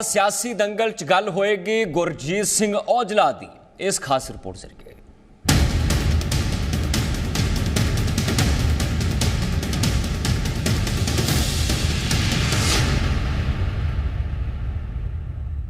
ਸਿਆਸੀ ਦੰਗਲ 'ਚ ਗੱਲ ਹੋਏਗੀ ਗੁਰਜੀਤ ਸਿੰਘ ਔਜਲਾ ਦੀ, ਇਸ ਖਾਸ ਰਿਪੋਰਟ ਜ਼ਰੀਏ।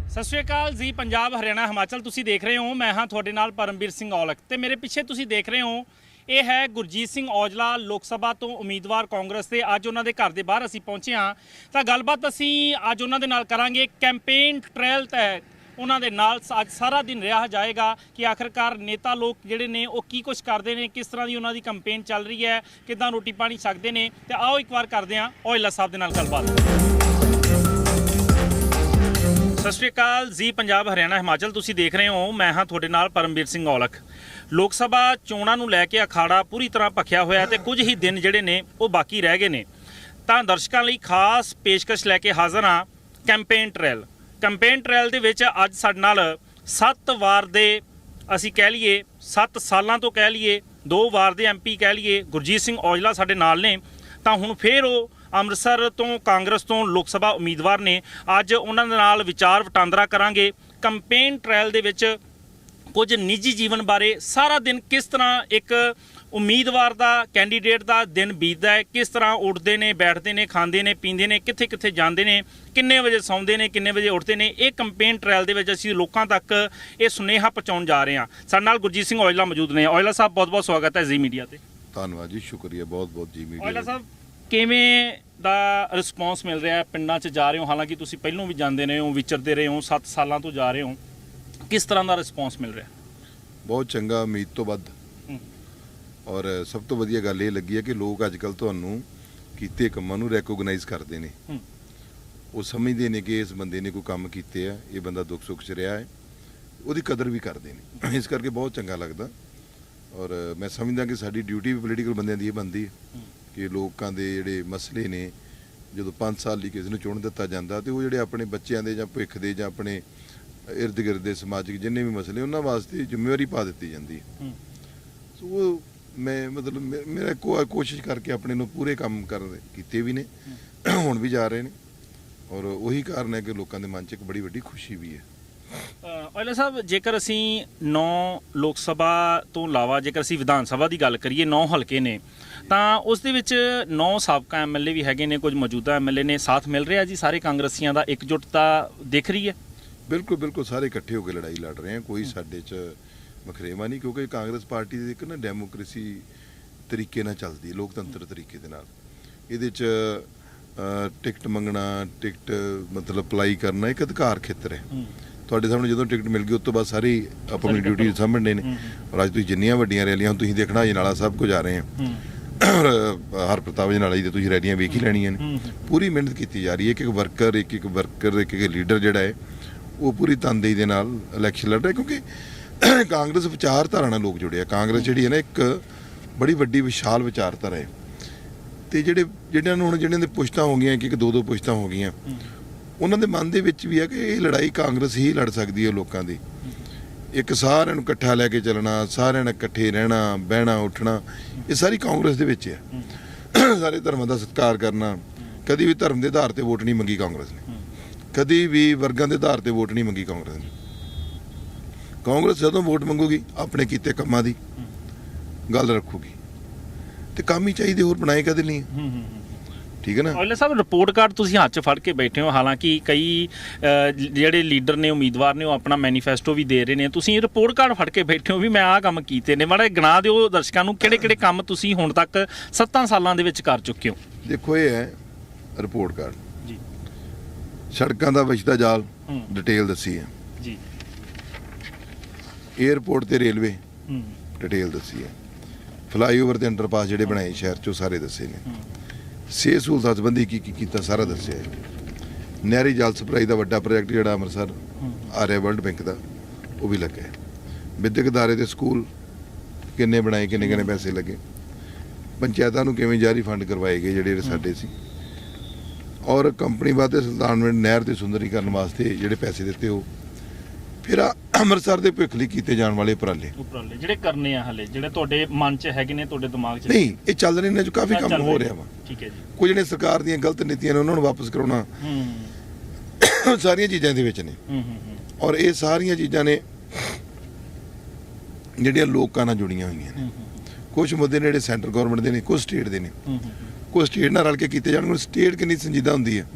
ਸਤਿ ਸ਼੍ਰੀ ਅਕਾਲ ਜੀ, ਪੰਜਾਬ, ਹਰਿਆਣਾ, ਹਿਮਾਚਲ, ਤੁਸੀਂ ਦੇਖ ਰਹੇ ਹੋ, ਮੈਂ ਹਾਂ ਤੁਹਾਡੇ ਨਾਲ ਪਰਮਵੀਰ ਸਿੰਘ ਔਲਖ ਤੇ ਮੇਰੇ ਪਿੱਛੇ ਤੁਸੀਂ ਦੇਖ ਰਹੇ ਹੋ ਇਹ ਹੈ ਗੁਰਜੀਤ ਸਿੰਘ ਔਜਲਾ ਲੋਕ ਸਭਾ ਤੋਂ ਉਮੀਦਵਾਰ ਕਾਂਗਰਸ ਦੇ। ਅੱਜ ਉਹਨਾਂ ਦੇ ਘਰ ਦੇ ਬਾਹਰ ਅਸੀਂ ਪਹੁੰਚੇ ਹਾਂ। ਤਾਂ ਗੱਲਬਾਤ ਅਸੀਂ ਅੱਜ ਉਹਨਾਂ ਦੇ ਨਾਲ ਕਰਾਂਗੇ। ਕੈਂਪੇਨ ਟ੍ਰਾਇਲ ਤਹਿਤ ਉਹਨਾਂ ਦੇ ਨਾਲ ਅੱਜ ਸਾਰਾ ਦਿਨ ਰਿਹਾ ਜਾਏਗਾ ਕਿ ਆਖਰਕਾਰ ਨੇਤਾ ਲੋਕ ਜਿਹੜੇ ਨੇ ਉਹ ਕੀ ਕੁਝ ਕਰਦੇ ਨੇ, ਕਿਸ ਤਰ੍ਹਾਂ ਦੀ ਉਹਨਾਂ ਦੀ ਕੈਂਪੇਨ ਚੱਲ ਰਹੀ ਹੈ, ਕਿਦਾਂ ਰੋਟੀ ਪਾਣੀ ਛਕਦੇ ਨੇ। ਤੇ ਆਓ ਇੱਕ ਵਾਰ ਕਰਦੇ ਹਾਂ ਔਜਲਾ ਸਾਹਿਬ ਦੇ ਨਾਲ ਗੱਲਬਾਤ। ਸਤਿ ਸ਼੍ਰੀ ਅਕਾਲ ਜੀ, ਪੰਜਾਬ, ਹਰਿਆਣਾ, ਹਿਮਾਚਲ। ਤੁਸੀਂ ਦੇਖ ਰਹੇ ਹੋ, ਮੈਂ ਹਾਂ ਤੁਹਾਡੇ ਨਾਲ ਪਰਮਵੀਰ ਸਿੰਘ ਔਲਖ। ਲੋਕ ਸਭਾ ਚੋਣਾਂ ਨੂੰ ਲੈ ਕੇ ਅਖਾੜਾ ਪੂਰੀ ਤਰ੍ਹਾਂ ਭਖਿਆ ਹੋਇਆ ਤੇ ਕੁਝ ਹੀ ਦਿਨ ਜਿਹੜੇ ਨੇ, ਉਹ ਬਾਕੀ ਰਹਿ ਗਏ ਨੇ। ਤਾਂ ਦਰਸ਼ਕਾਂ ਲਈ ਖਾਸ ਪੇਸ਼ਕਸ਼ ਲੈ ਕੇ ਹਾਜ਼ਰ ਹਾਂ, ਕੈਂਪੇਨ ਟ੍ਰਾਇਲ ਕੈਂਪੇਨ ਟ੍ਰਾਇਲ ਦੇ ਵਿੱਚ ਅੱਜ ਸਾਡੇ ਨਾਲ 7 ਵਾਰ ਦੇ, ਅਸੀਂ ਕਹਿ ਲਈਏ 7 ਸਾਲਾਂ ਤੋਂ ਕਹਿ ਲਈਏ, ਦੋ ਵਾਰ ਦੇ ਐਮਪੀ ਕਹਿ ਲਈਏ, ਗੁਰਜੀਤ ਸਿੰਘ ਔਜਲਾ ਸਾਡੇ ਨਾਲ ਨੇ। ਤਾਂ ਹੁਣ ਫੇਰ ਉਹ ਅੰਮ੍ਰਿਤਸਰ ਤੋਂ ਕਾਂਗਰਸ ਤੋਂ ਲੋਕ ਸਭਾ ਉਮੀਦਵਾਰ ਨੇ ਅੱਜ ਉਹਨਾਂ ਦੇ ਨਾਲ ਵਿਚਾਰ ਵਟਾਂਦਰਾ ਕਰਾਂਗੇ। ਕੈਂਪੇਨ ਟ੍ਰਾਇਲ ਦੇ ਵਿੱਚ ਕੁਝ ਨਿੱਜੀ ਜੀਵਨ ਬਾਰੇ ਸਾਰਾ ਦਿਨ ਕਿਸ ਤਰ੍ਹਾਂ ਇੱਕ ਉਮੀਦਵਾਰ ਦਾ ਕੈਂਡੀਡੇਟ ਦਾ ਦਿਨ ਬੀਤਦਾ ਹੈ ਕਿਸ ਤਰ੍ਹਾਂ ਉੱਠਦੇ ਨੇ ਬੈਠਦੇ ਨੇ ਖਾਂਦੇ ਨੇ ਪੀਂਦੇ ਨੇ ਕਿੱਥੇ ਕਿੱਥੇ ਜਾਂਦੇ ਨੇ ਕਿੰਨੇ ਵਜੇ ਸੌਂਦੇ ਨੇ ਕਿੰਨੇ ਵਜੇ ਉੱਠਦੇ ਨੇ ਇਹ ਕੈਂਪੇਨ ਟ੍ਰਾਇਲ ਦੇ ਵਿੱਚ ਅਸੀਂ ਲੋਕਾਂ ਤੱਕ ਇਹ ਸੁਨੇਹਾ ਪਹੁੰਚਾਉਣ ਜਾ ਰਹੇ ਹਾਂ। ਸਾਡੇ ਨਾਲ ਗੁਰਜੀਤ ਸਿੰਘ ਔਜਲਾ ਮੌਜੂਦ ਨੇ। ਔਜਲਾ ਸਾਹਿਬ ਬਹੁਤ ਬਹੁਤ ਸਵਾਗਤ ਹੈ ਜੀ ਮੀਡੀਆ ਤੇ। ਧੰਨਵਾਦ ਜੀ ਸ਼ੁਕਰੀਆ ਬਹੁਤ ਬਹੁਤ ਜੀ ਔਜਲਾ ਮੀਡੀਆ ਸਾਹਿਬ ਕਿਵੇਂ ਦਾ ਰਿਸਪੌਂਸ ਮਿਲ ਰਿਹਾ ਹੈ ਪਿੰਡਾਂ 'ਚ ਜਾ ਰਹੇ ਹੋ? ਹਾਲਾਂਕਿ ਤੁਸੀਂ ਪਹਿਲਾਂ ਵੀ ਜਾਂਦੇ ਰਹੇ ਹੋ ਵਿਚਰਦੇ ਰਹੇ ਹੋ 7 ਸਾਲਾਂ ਤੋਂ ਜਾ ਰਹੇ ਹੋ। ਕਿਸ ਤਰ੍ਹਾਂ ਦਾ ਰਿਸਪੌਂਸ ਮਿਲ ਰਿਹਾ? ਬਹੁਤ ਚੰਗਾ ਉਮੀਦ ਤੋਂ ਵੱਧ। ਔਰ ਸਭ ਤੋਂ ਵਧੀਆ ਗੱਲ ਇਹ ਲੱਗੀ ਹੈ ਕਿ ਲੋਕ ਅੱਜ ਕੱਲ ਤੁਹਾਨੂੰ ਕੀਤੇ ਕੰਮਾਂ ਨੂੰ ਰੈਕੋਗਨਾਈਜ਼ ਕਰਦੇ ਨੇ। ਉਹ ਸਮਝਦੇ ਨੇ ਕਿ ਇਸ ਬੰਦੇ ਨੇ ਕੋਈ ਕੰਮ ਕੀਤੇ ਆ ਇਹ ਬੰਦਾ ਦੁੱਖ ਸੁੱਖ 'ਚ ਰਿਹਾ ਹੈ ਉਹਦੀ ਕਦਰ ਵੀ ਕਰਦੇ ਨੇ। ਇਸ ਕਰਕੇ ਬਹੁਤ ਚੰਗਾ ਲੱਗਦਾ। ਔਰ ਮੈਂ ਸਮਝਦਾ ਕਿ ਸਾਡੀ ਡਿਊਟੀ ਵੀ ਪੋਲੀਟੀਕਲ ਬੰਦਿਆਂ ਦੀ ਇਹ ਬਣਦੀ ਹੈ। ਕਿ ਲੋਕਾਂ ਦੇ ਜਿਹੜੇ ਮਸਲੇ ਨੇ ਜਦੋਂ 5 ਸਾਲ ਲਈ ਕਿਸੇ ਨੂੰ ਚੁਣ ਦਿੱਤਾ ਜਾਂਦਾ ਤੇ ਉਹ ਜਿਹੜੇ ਆਪਣੇ ਬੱਚਿਆਂ ਦੇ ਜਾਂ ਭਵਿੱਖ ਦੇ ਜਾਂ ਆਪਣੇ ਇਰਦ ਗਿਰਦ ਦੇ ਸਮਾਜਿਕ ਜਿੰਨੇ ਵੀ ਮਸਲੇ ਉਹਨਾਂ ਵਾਸਤੇ ਜ਼ਿੰਮੇਵਾਰੀ ਪਾ ਦਿੱਤੀ ਜਾਂਦੀ ਹੈ। ਸੋ ਉਹ ਮੈਂ ਮਤਲਬ ਮੇਰਾ ਕੋਸ਼ਿਸ਼ ਕਰਕੇ ਆਪਣੇ ਨੂੰ ਪੂਰੇ ਕੰਮ ਕਰ ਕੀਤੇ ਵੀ ਨੇ ਹੁਣ ਵੀ ਜਾ ਰਹੇ ਨੇ। ਔਰ ਉਹੀ ਕਾਰਨ ਹੈ ਕਿ ਲੋਕਾਂ ਦੇ ਮਨ 'ਚ ਇੱਕ ਬੜੀ ਵੱਡੀ ਖੁਸ਼ੀ ਵੀ ਹੈ। ਔਜਲਾ ਸਾਹਿਬ ਜੇਕਰ ਅਸੀਂ 9 ਲੋਕ ਸਭਾ ਤੋਂ ਇਲਾਵਾ ਜੇਕਰ ਅਸੀਂ ਵਿਧਾਨ ਸਭਾ ਦੀ ਗੱਲ ਕਰੀਏ 9 ਹਲਕੇ ਨੇ ਤਾਂ ਉਸ ਦੇ ਵਿੱਚ 9 ਸਾਬਕਾ ਐਮਐਲਏ ਵੀ ਹੈਗੇ ਨੇ ਕੁਝ ਮੌਜੂਦਾ ਐਮਐਲਏ ਨੇ ਸਾਥ ਮਿਲ ਰਿਹਾ ਜੀ ਸਾਰੇ ਕਾਂਗਰਸੀਆਂ ਦਾ ਇਕਜੁੱਟਤਾ ਦਿਖ ਰਹੀ ਹੈ? ਬਿਲਕੁਲ ਬਿਲਕੁਲ ਸਾਰੇ ਇਕੱਠੇ ਹੋ ਕੇ ਲੜਾਈ ਲੜ ਰਹੇ ਆ ਕੋਈ ਸਾਡੇ 'ਚ ਮਖਰੇਵਾ ਨਹੀਂ ਕਿਉਂਕਿ ਕਾਂਗਰਸ ਪਾਰਟੀ ਦੀ ਇੱਕ ਨਾ ਡੈਮੋਕ੍ਰੇਸੀ ਤਰੀਕੇ ਨਾਲ ਚੱਲਦੀ ਹੈ ਲੋਕਤੰਤਰ ਤਰੀਕੇ ਦੇ ਨਾਲ। ਇਹਦੇ 'ਚ ਟਿਕਟ ਮੰਗਣਾ ਟਿਕਟ ਮਤਲਬ ਅਪਲਾਈ ਕਰਨਾ ਇੱਕ ਅਧਿਕਾਰ ਖੇਤਰ ਹੈ। ਤੁਹਾਡੇ ਸਾਹਮਣੇ ਜਦੋਂ ਟਿਕਟ ਮਿਲ ਗਈ ਉਸ ਤੋਂ ਬਾਅਦ ਸਾਰੀ ਆਪਣੀ ਡਿਊਟੀ ਸਮਝਣੇ ਨੇ। ਔਰ ਅੱਜ ਤੁਸੀਂ ਜਿੰਨੀਆਂ ਵੱਡੀਆਂ ਰੈਲੀਆਂ ਹੁਣ ਤੁਸੀਂ ਦੇਖਣਾ ਜਨਾਲਾ ਸਭ ਕੁਝ ਆ ਰਹੇ ਆ। ਹਰ ਪ੍ਰਤਾਪ ਜਨਾਲਾ ਜੀ ਤੇ ਤੁਸੀਂ ਰੈਲੀਆਂ ਵੇਖ ਹੀ ਲੈਣੀਆਂ ਨੇ। ਪੂਰੀ ਮਿਹਨਤ ਕੀਤੀ ਜਾ ਰਹੀ ਹੈ। ਇੱਕ ਇੱਕ ਵਰਕਰ ਇੱਕ ਇੱਕ ਵਰਕਰ ਇੱਕ ਇੱਕ ਲੀਡਰ ਜਿਹੜਾ ਹੈ ਉਹ ਪੂਰੀ ਤਨਦੇਹੀ ਦੇ ਨਾਲ ਇਲੈਕਸ਼ਨ ਲੜ ਰਿਹਾ ਕਿਉਂਕਿ ਕਾਂਗਰਸ ਵਿਚਾਰਧਾਰਾ ਨਾਲ ਲੋਕ ਜੁੜੇ ਆ। ਕਾਂਗਰਸ ਜਿਹੜੀ ਹੈ ਨਾ ਇੱਕ ਬੜੀ ਵੱਡੀ ਵਿਸ਼ਾਲ ਵਿਚਾਰਧਾਰਾ ਹੈ। ਤੇ ਜਿਹੜੇ ਜਿਹੜਿਆਂ ਨੂੰ ਹੁਣ ਜਿਹੜਿਆਂ ਦੇ ਪੁਸ਼ਤਾਂ ਹੋ ਗਈਆਂ ਇੱਕ ਇੱਕ ਦੋ ਦੋ ਪੁਸ਼ਤਾਂ ਹੋ ਗਈਆਂ ਉਹਨਾਂ ਦੇ ਮਨ ਦੇ ਵਿੱਚ ਵੀ ਹੈ ਕਿ ਇਹ ਲੜਾਈ ਕਾਂਗਰਸ ਹੀ ਲੜ ਸਕਦੀ ਹੈ ਲੋਕਾਂ ਦੀ। ਇੱਕ ਸਾਰਿਆਂ ਨੂੰ ਇਕੱਠਾ ਲੈ ਕੇ ਚੱਲਣਾ, ਸਾਰਿਆਂ ਨਾਲ ਇਕੱਠੇ ਰਹਿਣਾ, ਬਹਿਣਾ, ਉੱਠਣਾ, ਇਹ ਸਾਰੀ ਕਾਂਗਰਸ ਦੇ ਵਿੱਚ ਹੈ ਸਾਰੇ ਧਰਮਾਂ ਦਾ ਸਤਿਕਾਰ ਕਰਨਾ, ਕਦੀ ਵੀ ਧਰਮ ਦੇ ਆਧਾਰ ਤੇ ਵੋਟ ਨਹੀਂ ਮੰਗੀ ਕਾਂਗਰਸ ਨੇ। ਕਦੀ ਵੀ ਵਰਗਾਂ ਦੇ ਆਧਾਰ ਤੇ ਵੋਟ ਨਹੀਂ ਮੰਗੀ ਕਾਂਗਰਸ ਨੇ। ਕਾਂਗਰਸ ਜਦੋਂ ਵੋਟ ਮੰਗੂਗੀ, ਆਪਣੇ ਕੀਤੇ ਕੰਮਾਂ ਦੀ ਗੱਲ ਰੱਖੂਗੀ। ਤੇ ਕੰਮ ਹੀ ਚਾਹੀਦੇ, ਹੋਰ ਬਣਾਏ ਕਦੇ ਨਹੀਂ ਠੀਕ ਹੈ ਨਾ? ਔਜਲਾ ਸਾਹਿਬ ਰਿਪੋਰਟ ਕਾਰਡ ਤੁਸੀਂ ਹੱਥ 'ਚ ਫੜ ਕੇ ਬੈਠੇ ਹੋ। ਹਾਲਾਂਕਿ ਕਈ ਅ, ਜਿਹੜੇ ਲੀਡਰ ਨੇ ਉਮੀਦਵਾਰ ਨੇ ਉਹ ਆਪਣਾ ਮੈਨੀਫੈਸਟੋ ਵੀ ਦੇ ਰਹੇ ਨੇ। ਤੁਸੀਂ ਰਿਪੋਰਟ ਕਾਰਡ ਫੜ ਕੇ ਬੈਠੇ ਹੋ ਵੀ ਮੈਂ ਆਹ ਕੰਮ ਕੀਤੇ ਨੇ। ਮਾੜਾ ਜਿਹਾ ਗਿਣਾ ਦਿਓ ਦਰਸ਼ਕਾਂ ਨੂੰ ਕਿਹੜੇ ਕਿਹੜੇ ਕੰਮ ਤੁਸੀਂ ਹੁਣ ਤੱਕ 7 ਸਾਲਾਂ ਦੇ ਵਿੱਚ ਕਰ ਚੁੱਕੇ ਹੋ? ਦੇਖੋ ਇਹ ਹੈ ਰਿਪੋਰਟ ਕਾਰਡ ਜੀ। ਸੜਕਾਂ ਦਾ ਵਿਛਦਾ ਜਾਲ ਹੂੰ। ਡਿਟੇਲ ਦੱਸੀ ਹੈ। ਜੀ। 에ਅਰਪੋਰਟ ਤੇ ਰੇਲਵੇ ਹੂੰ। ਡਿਟੇਲ ਦੱਸੀ ਹੈ। ਫਲਾਈਓਵਰ ਤੇ ਅੰਡਰਪਾਸ ਜਿਹੜੇ ਬਣਾਏ ਸ਼ਹਿਰ ਚੋਂ ਸਾਰੇ ਦੱਸੇ ਨੇ। ਸਿਹਤ ਸਹੂਲਤਾਂ ਸੰਬੰਧੀ ਕੀ ਕੀ ਕੀਤਾ ਸਾਰਾ ਦੱਸਿਆ ਹੈ ਨਹਿਰੀ ਜਲ ਸਪਲਾਈ ਦਾ ਵੱਡਾ ਪ੍ਰੋਜੈਕਟ ਜਿਹੜਾ ਅੰਮ੍ਰਿਤਸਰ ਆ ਰਿਹਾ ਵਰਲਡ ਬੈਂਕ ਦਾ, ਉਹ ਵੀ ਲੱਗਾ ਹੈ। ਵਿਦਿਅਕ ਅਦਾਰੇ ਦੇ ਸਕੂਲ ਕਿੰਨੇ ਬਣਾਏ, ਕਿੰਨੇ ਕਿੰਨੇ ਪੈਸੇ ਲੱਗੇ? ਪੰਚਾਇਤਾਂ ਨੂੰ ਕਿਵੇਂ ਜਾਰੀ ਫੰਡ ਕਰਵਾਏ ਗਏ ਜਿਹੜੇ ਸਾਡੇ ਸੀ? ਔਰ ਕੰਪਨੀ ਵਾਸਤੇ ਸੁਲਤਾਨਵਿੰਡ ਨਹਿਰ ਤੇ ਸੁੰਦਰੀਕਰਨ ਵਾਸਤੇ ਜਿਹੜੇ ਪੈਸੇ ਦਿੱਤੇ ਉਹ ਫਿਰ ਅੰਮ੍ਰਿਤਸਰ ਦੇ ਭਵਿੱਖ ਲਈ ਕੀਤੇ ਜਾਣ ਵਾਲੇ ਉਪਰਾਲੇ। ਉਪਰਾਲੇ ਜਿਹੜੇ ਕਰਨੇ ਆ ਹਲੇ ਜਿਹੜੇ ਤੁਹਾਡੇ ਮਨ 'ਚ ਹੈਗੇ ਨੇ ਤੁਹਾਡੇ ਦਿਮਾਗ 'ਚ ਨਹੀਂ ਇਹ ਚੱਲ ਰਹੇ ਨੇ ਜੋ ਕਾਫੀ ਕੰਮ ਹੋ ਰਹੇ ਵਾ। ਠੀਕ ਹੈ ਜੀ। ਕੁਝ ਨੇ ਸਰਕਾਰ ਦੀਆਂ ਗਲਤ ਨੀਤੀਆਂ ਨੇ ਉਹਨਾਂ ਨੂੰ ਵਾਪਸ ਕਰਾਉਣਾ। ਹੂੰ। ਸਾਰੀਆਂ ਚੀਜ਼ਾਂ ਦੇ ਵਿੱਚ ਨੇ। ਹੂੰ ਹੂੰ ਔਰ ਇਹ ਸਾਰੀਆਂ ਚੀਜ਼ਾਂ ਨੇ ਜਿਹੜੀਆਂ ਲੋਕਾਂ ਨਾਲ ਜੁੜੀਆਂ ਹੋਈਆਂ ਨੇ। ਕੁਝ ਮੁੱਦੇ ਨੇ ਜਿਹੜੇ ਸੈਂਟਰ ਗਵਰਨਮੈਂਟ ਦੇ ਨੇ ਕੁਝ ਸਟੇਟ ਦੇ ਨੇ। ਕੁਝ ਸਟੇਟ ਨਾਲ ਰਲ ਕੇ ਕੀਤੇ ਜਾਣਗੇ ਸਟੇਟ ਕਿੰਨੀ ਸੰਜੀਦਾ ਹੁੰਦੀ ਹੈ।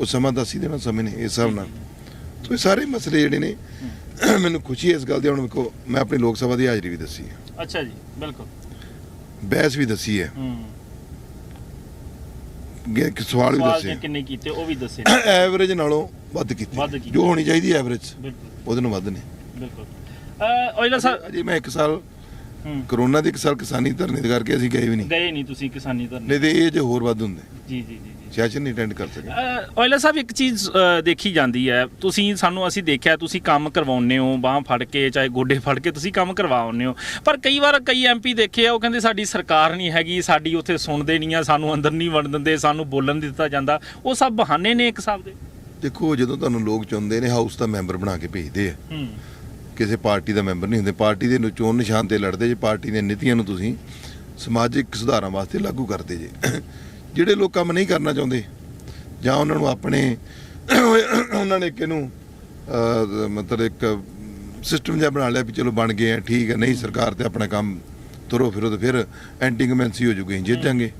ਉਹ ਸਮਾਂ ਦੱਸ ਦੇਣਾ ਸਮੇਂ ਨੇ ਇਸ ਹਿਸਾਬ ਨਾਲ। ਸੋ ਇਹ ਸਾਰੇ ਮਸਲੇ ਜਿਹੜੇ ਨੇ ਮੈਨੂੰ ਖੁਸ਼ੀ ਹੈ ਇਸ ਗੱਲ ਦੀ ਹੁਣ ਵੇਖੋ ਮੈਂ ਆਪਣੀ ਲੋਕ ਸਭਾ ਦੀ ਹਾਜ਼ਰੀ ਵੀ ਦੱਸੀ ਹੈ। ਅੱਛਾ ਜੀ ਬਿਲਕੁਲ। ਬਹਿਸ ਵੀ ਦੱਸੀ ਹੈ। ਹੂੰ। ਗੇ- ਕਿ ਸਵਾਲ ਵੀ ਸਵਾਲ ਦੱਸੇ ਜੇ ਕਿੰਨੇ ਕੀਤੇ ਉਹ ਵੀ ਦੱਸੇ ਐਵਰੇਜ ਨਾਲੋਂ ਵੱਧ ਕੀਤੀ। ਜੋ ਹੋਣੀ ਚਾਹੀਦੀ ਐਵਰੇਜ ਬਿਲਕੁਲ। ਉਹਦੇ ਨਾਲੋਂ ਵੱਧ ਨੇ। ਬਿਲਕੁਲ। ਅ ਔਜਲਾ ਸਾਹਿਬ ਅਜੇ ਮੈਂ ਇੱਕ ਸਾਲ ਹੂੰ। ਕਰੋਨਾ ਦੇ ਇੱਕ ਸਾਲ ਕਿਸਾਨੀ ਧਰਨੇ ਦੇ ਕਰਕੇ ਅਸੀਂ ਗਏ ਵੀ ਨਹੀਂ। ਗਏ ਨਹੀਂ ਤੁਸੀਂ ਕਿਸਾਨੀ ਧਰਨੇ। ਨਹੀਂ ਤੇ ਇਹ ਜੇ ਹੋਰ ਵੱਧ ਹੁੰਦੇ। ਜੀ ਜੀ ਜੀ ਜੀ। ਸੈਸ਼ਨ ਨਹੀਂ ਅਟੈਂਡ ਕਰ ਸਕੇ। ਔਇਲਾ ਸਾਹਿਬ ਇੱਕ ਚੀਜ਼ ਦੇਖੀ ਜਾਂਦੀ ਹੈ। ਤੁਸੀਂ ਸਾਨੂੰ ਅਸੀਂ ਦੇਖਿਆ ਤੁਸੀਂ ਕੰਮ ਕਰਵਾਉਂਦੇ ਹੋ ਬਾਹ ਫੜ ਕੇ ਚਾਹੇ ਗੋਡੇ ਫੜ ਕੇ ਤੁਸੀਂ ਕੰਮ ਕਰਵਾਉਂਦੇ ਹੋ। ਪਰ ਕਈ ਵਾਰ ਕਈ ਐਮਪੀ ਦੇਖੇ ਆ ਉਹ ਕਹਿੰਦੇ ਸਾਡੀ ਸਰਕਾਰ ਨਹੀਂ ਹੈਗੀ ਸਾਡੀ ਉੱਥੇ ਸੁਣਦੇ ਨਹੀਂ ਆ ਸਾਨੂੰ ਅੰਦਰ ਨਹੀਂ ਵੜਨ ਦਿੰਦੇ ਸਾਨੂੰ ਬੋਲਣ ਦਿੱਤਾ ਜਾਂਦਾ। ਉਹ ਸਭ ਬਹਾਨੇ ਨੇ ਇੱਕ ਹਿਸਾਬ ਦੇ। ਦੇਖੋ ਜਦੋਂ ਤੁਹਾਨੂੰ ਲੋਕ ਚੁਣਦੇ ਨੇ ਹਾਊਸ ਦਾ ਮੈਂਬਰ ਬਣਾ ਕੇ ਭੇਜਦੇ ਆ। ਕਿਸੇ ਪਾਰਟੀ ਦਾ ਮੈਂਬਰ ਨਹੀਂ ਹੁੰਦੇ। ਪਾਰਟੀ ਦੇ ਚੋਣ ਨਿਸ਼ਾਨ ਤੇ ਲੜਦੇ ਜੇ ਪਾਰਟੀ ਦੀਆਂ ਨੀਤੀਆਂ ਨੂੰ ਤੁਸੀਂ ਸਮਾਜਿਕ ਸੁਧਾਰਾਂ ਵਾਸਤੇ ਲਾਗੂ ਕਰਦੇ ਜੇ। ਜਿਹੜੇ ਲੋਕ ਕੰਮ ਨਹੀਂ ਕਰਨਾ ਚਾਹੁੰਦੇ ਜਾਂ ਉਹਨਾਂ ਨੂੰ ਆਪਣੇ ਉਹਨਾਂ ਨੇ ਅਹ, ਮਤਲਬ ਇੱਕ ਸਿਸਟਮ ਜਿਹਾ ਬਣਾ ਲਿਆ ਵੀ ਚਲੋ ਬਣ ਗਏ ਆ ਠੀਕ ਹੈ ਨਹੀਂ ਸਰਕਾਰ ਤੇ ਆਪਣਾ ਕੰਮ ਤੁਰੋ ਫਿਰੋ ਤੇ ਫਿਰ ਐਂਟੀ ਕਮੈਂਸੀ ਹੋ ਜੂਗੇ ਜਿੱਤ ਜਾਂਗੇ।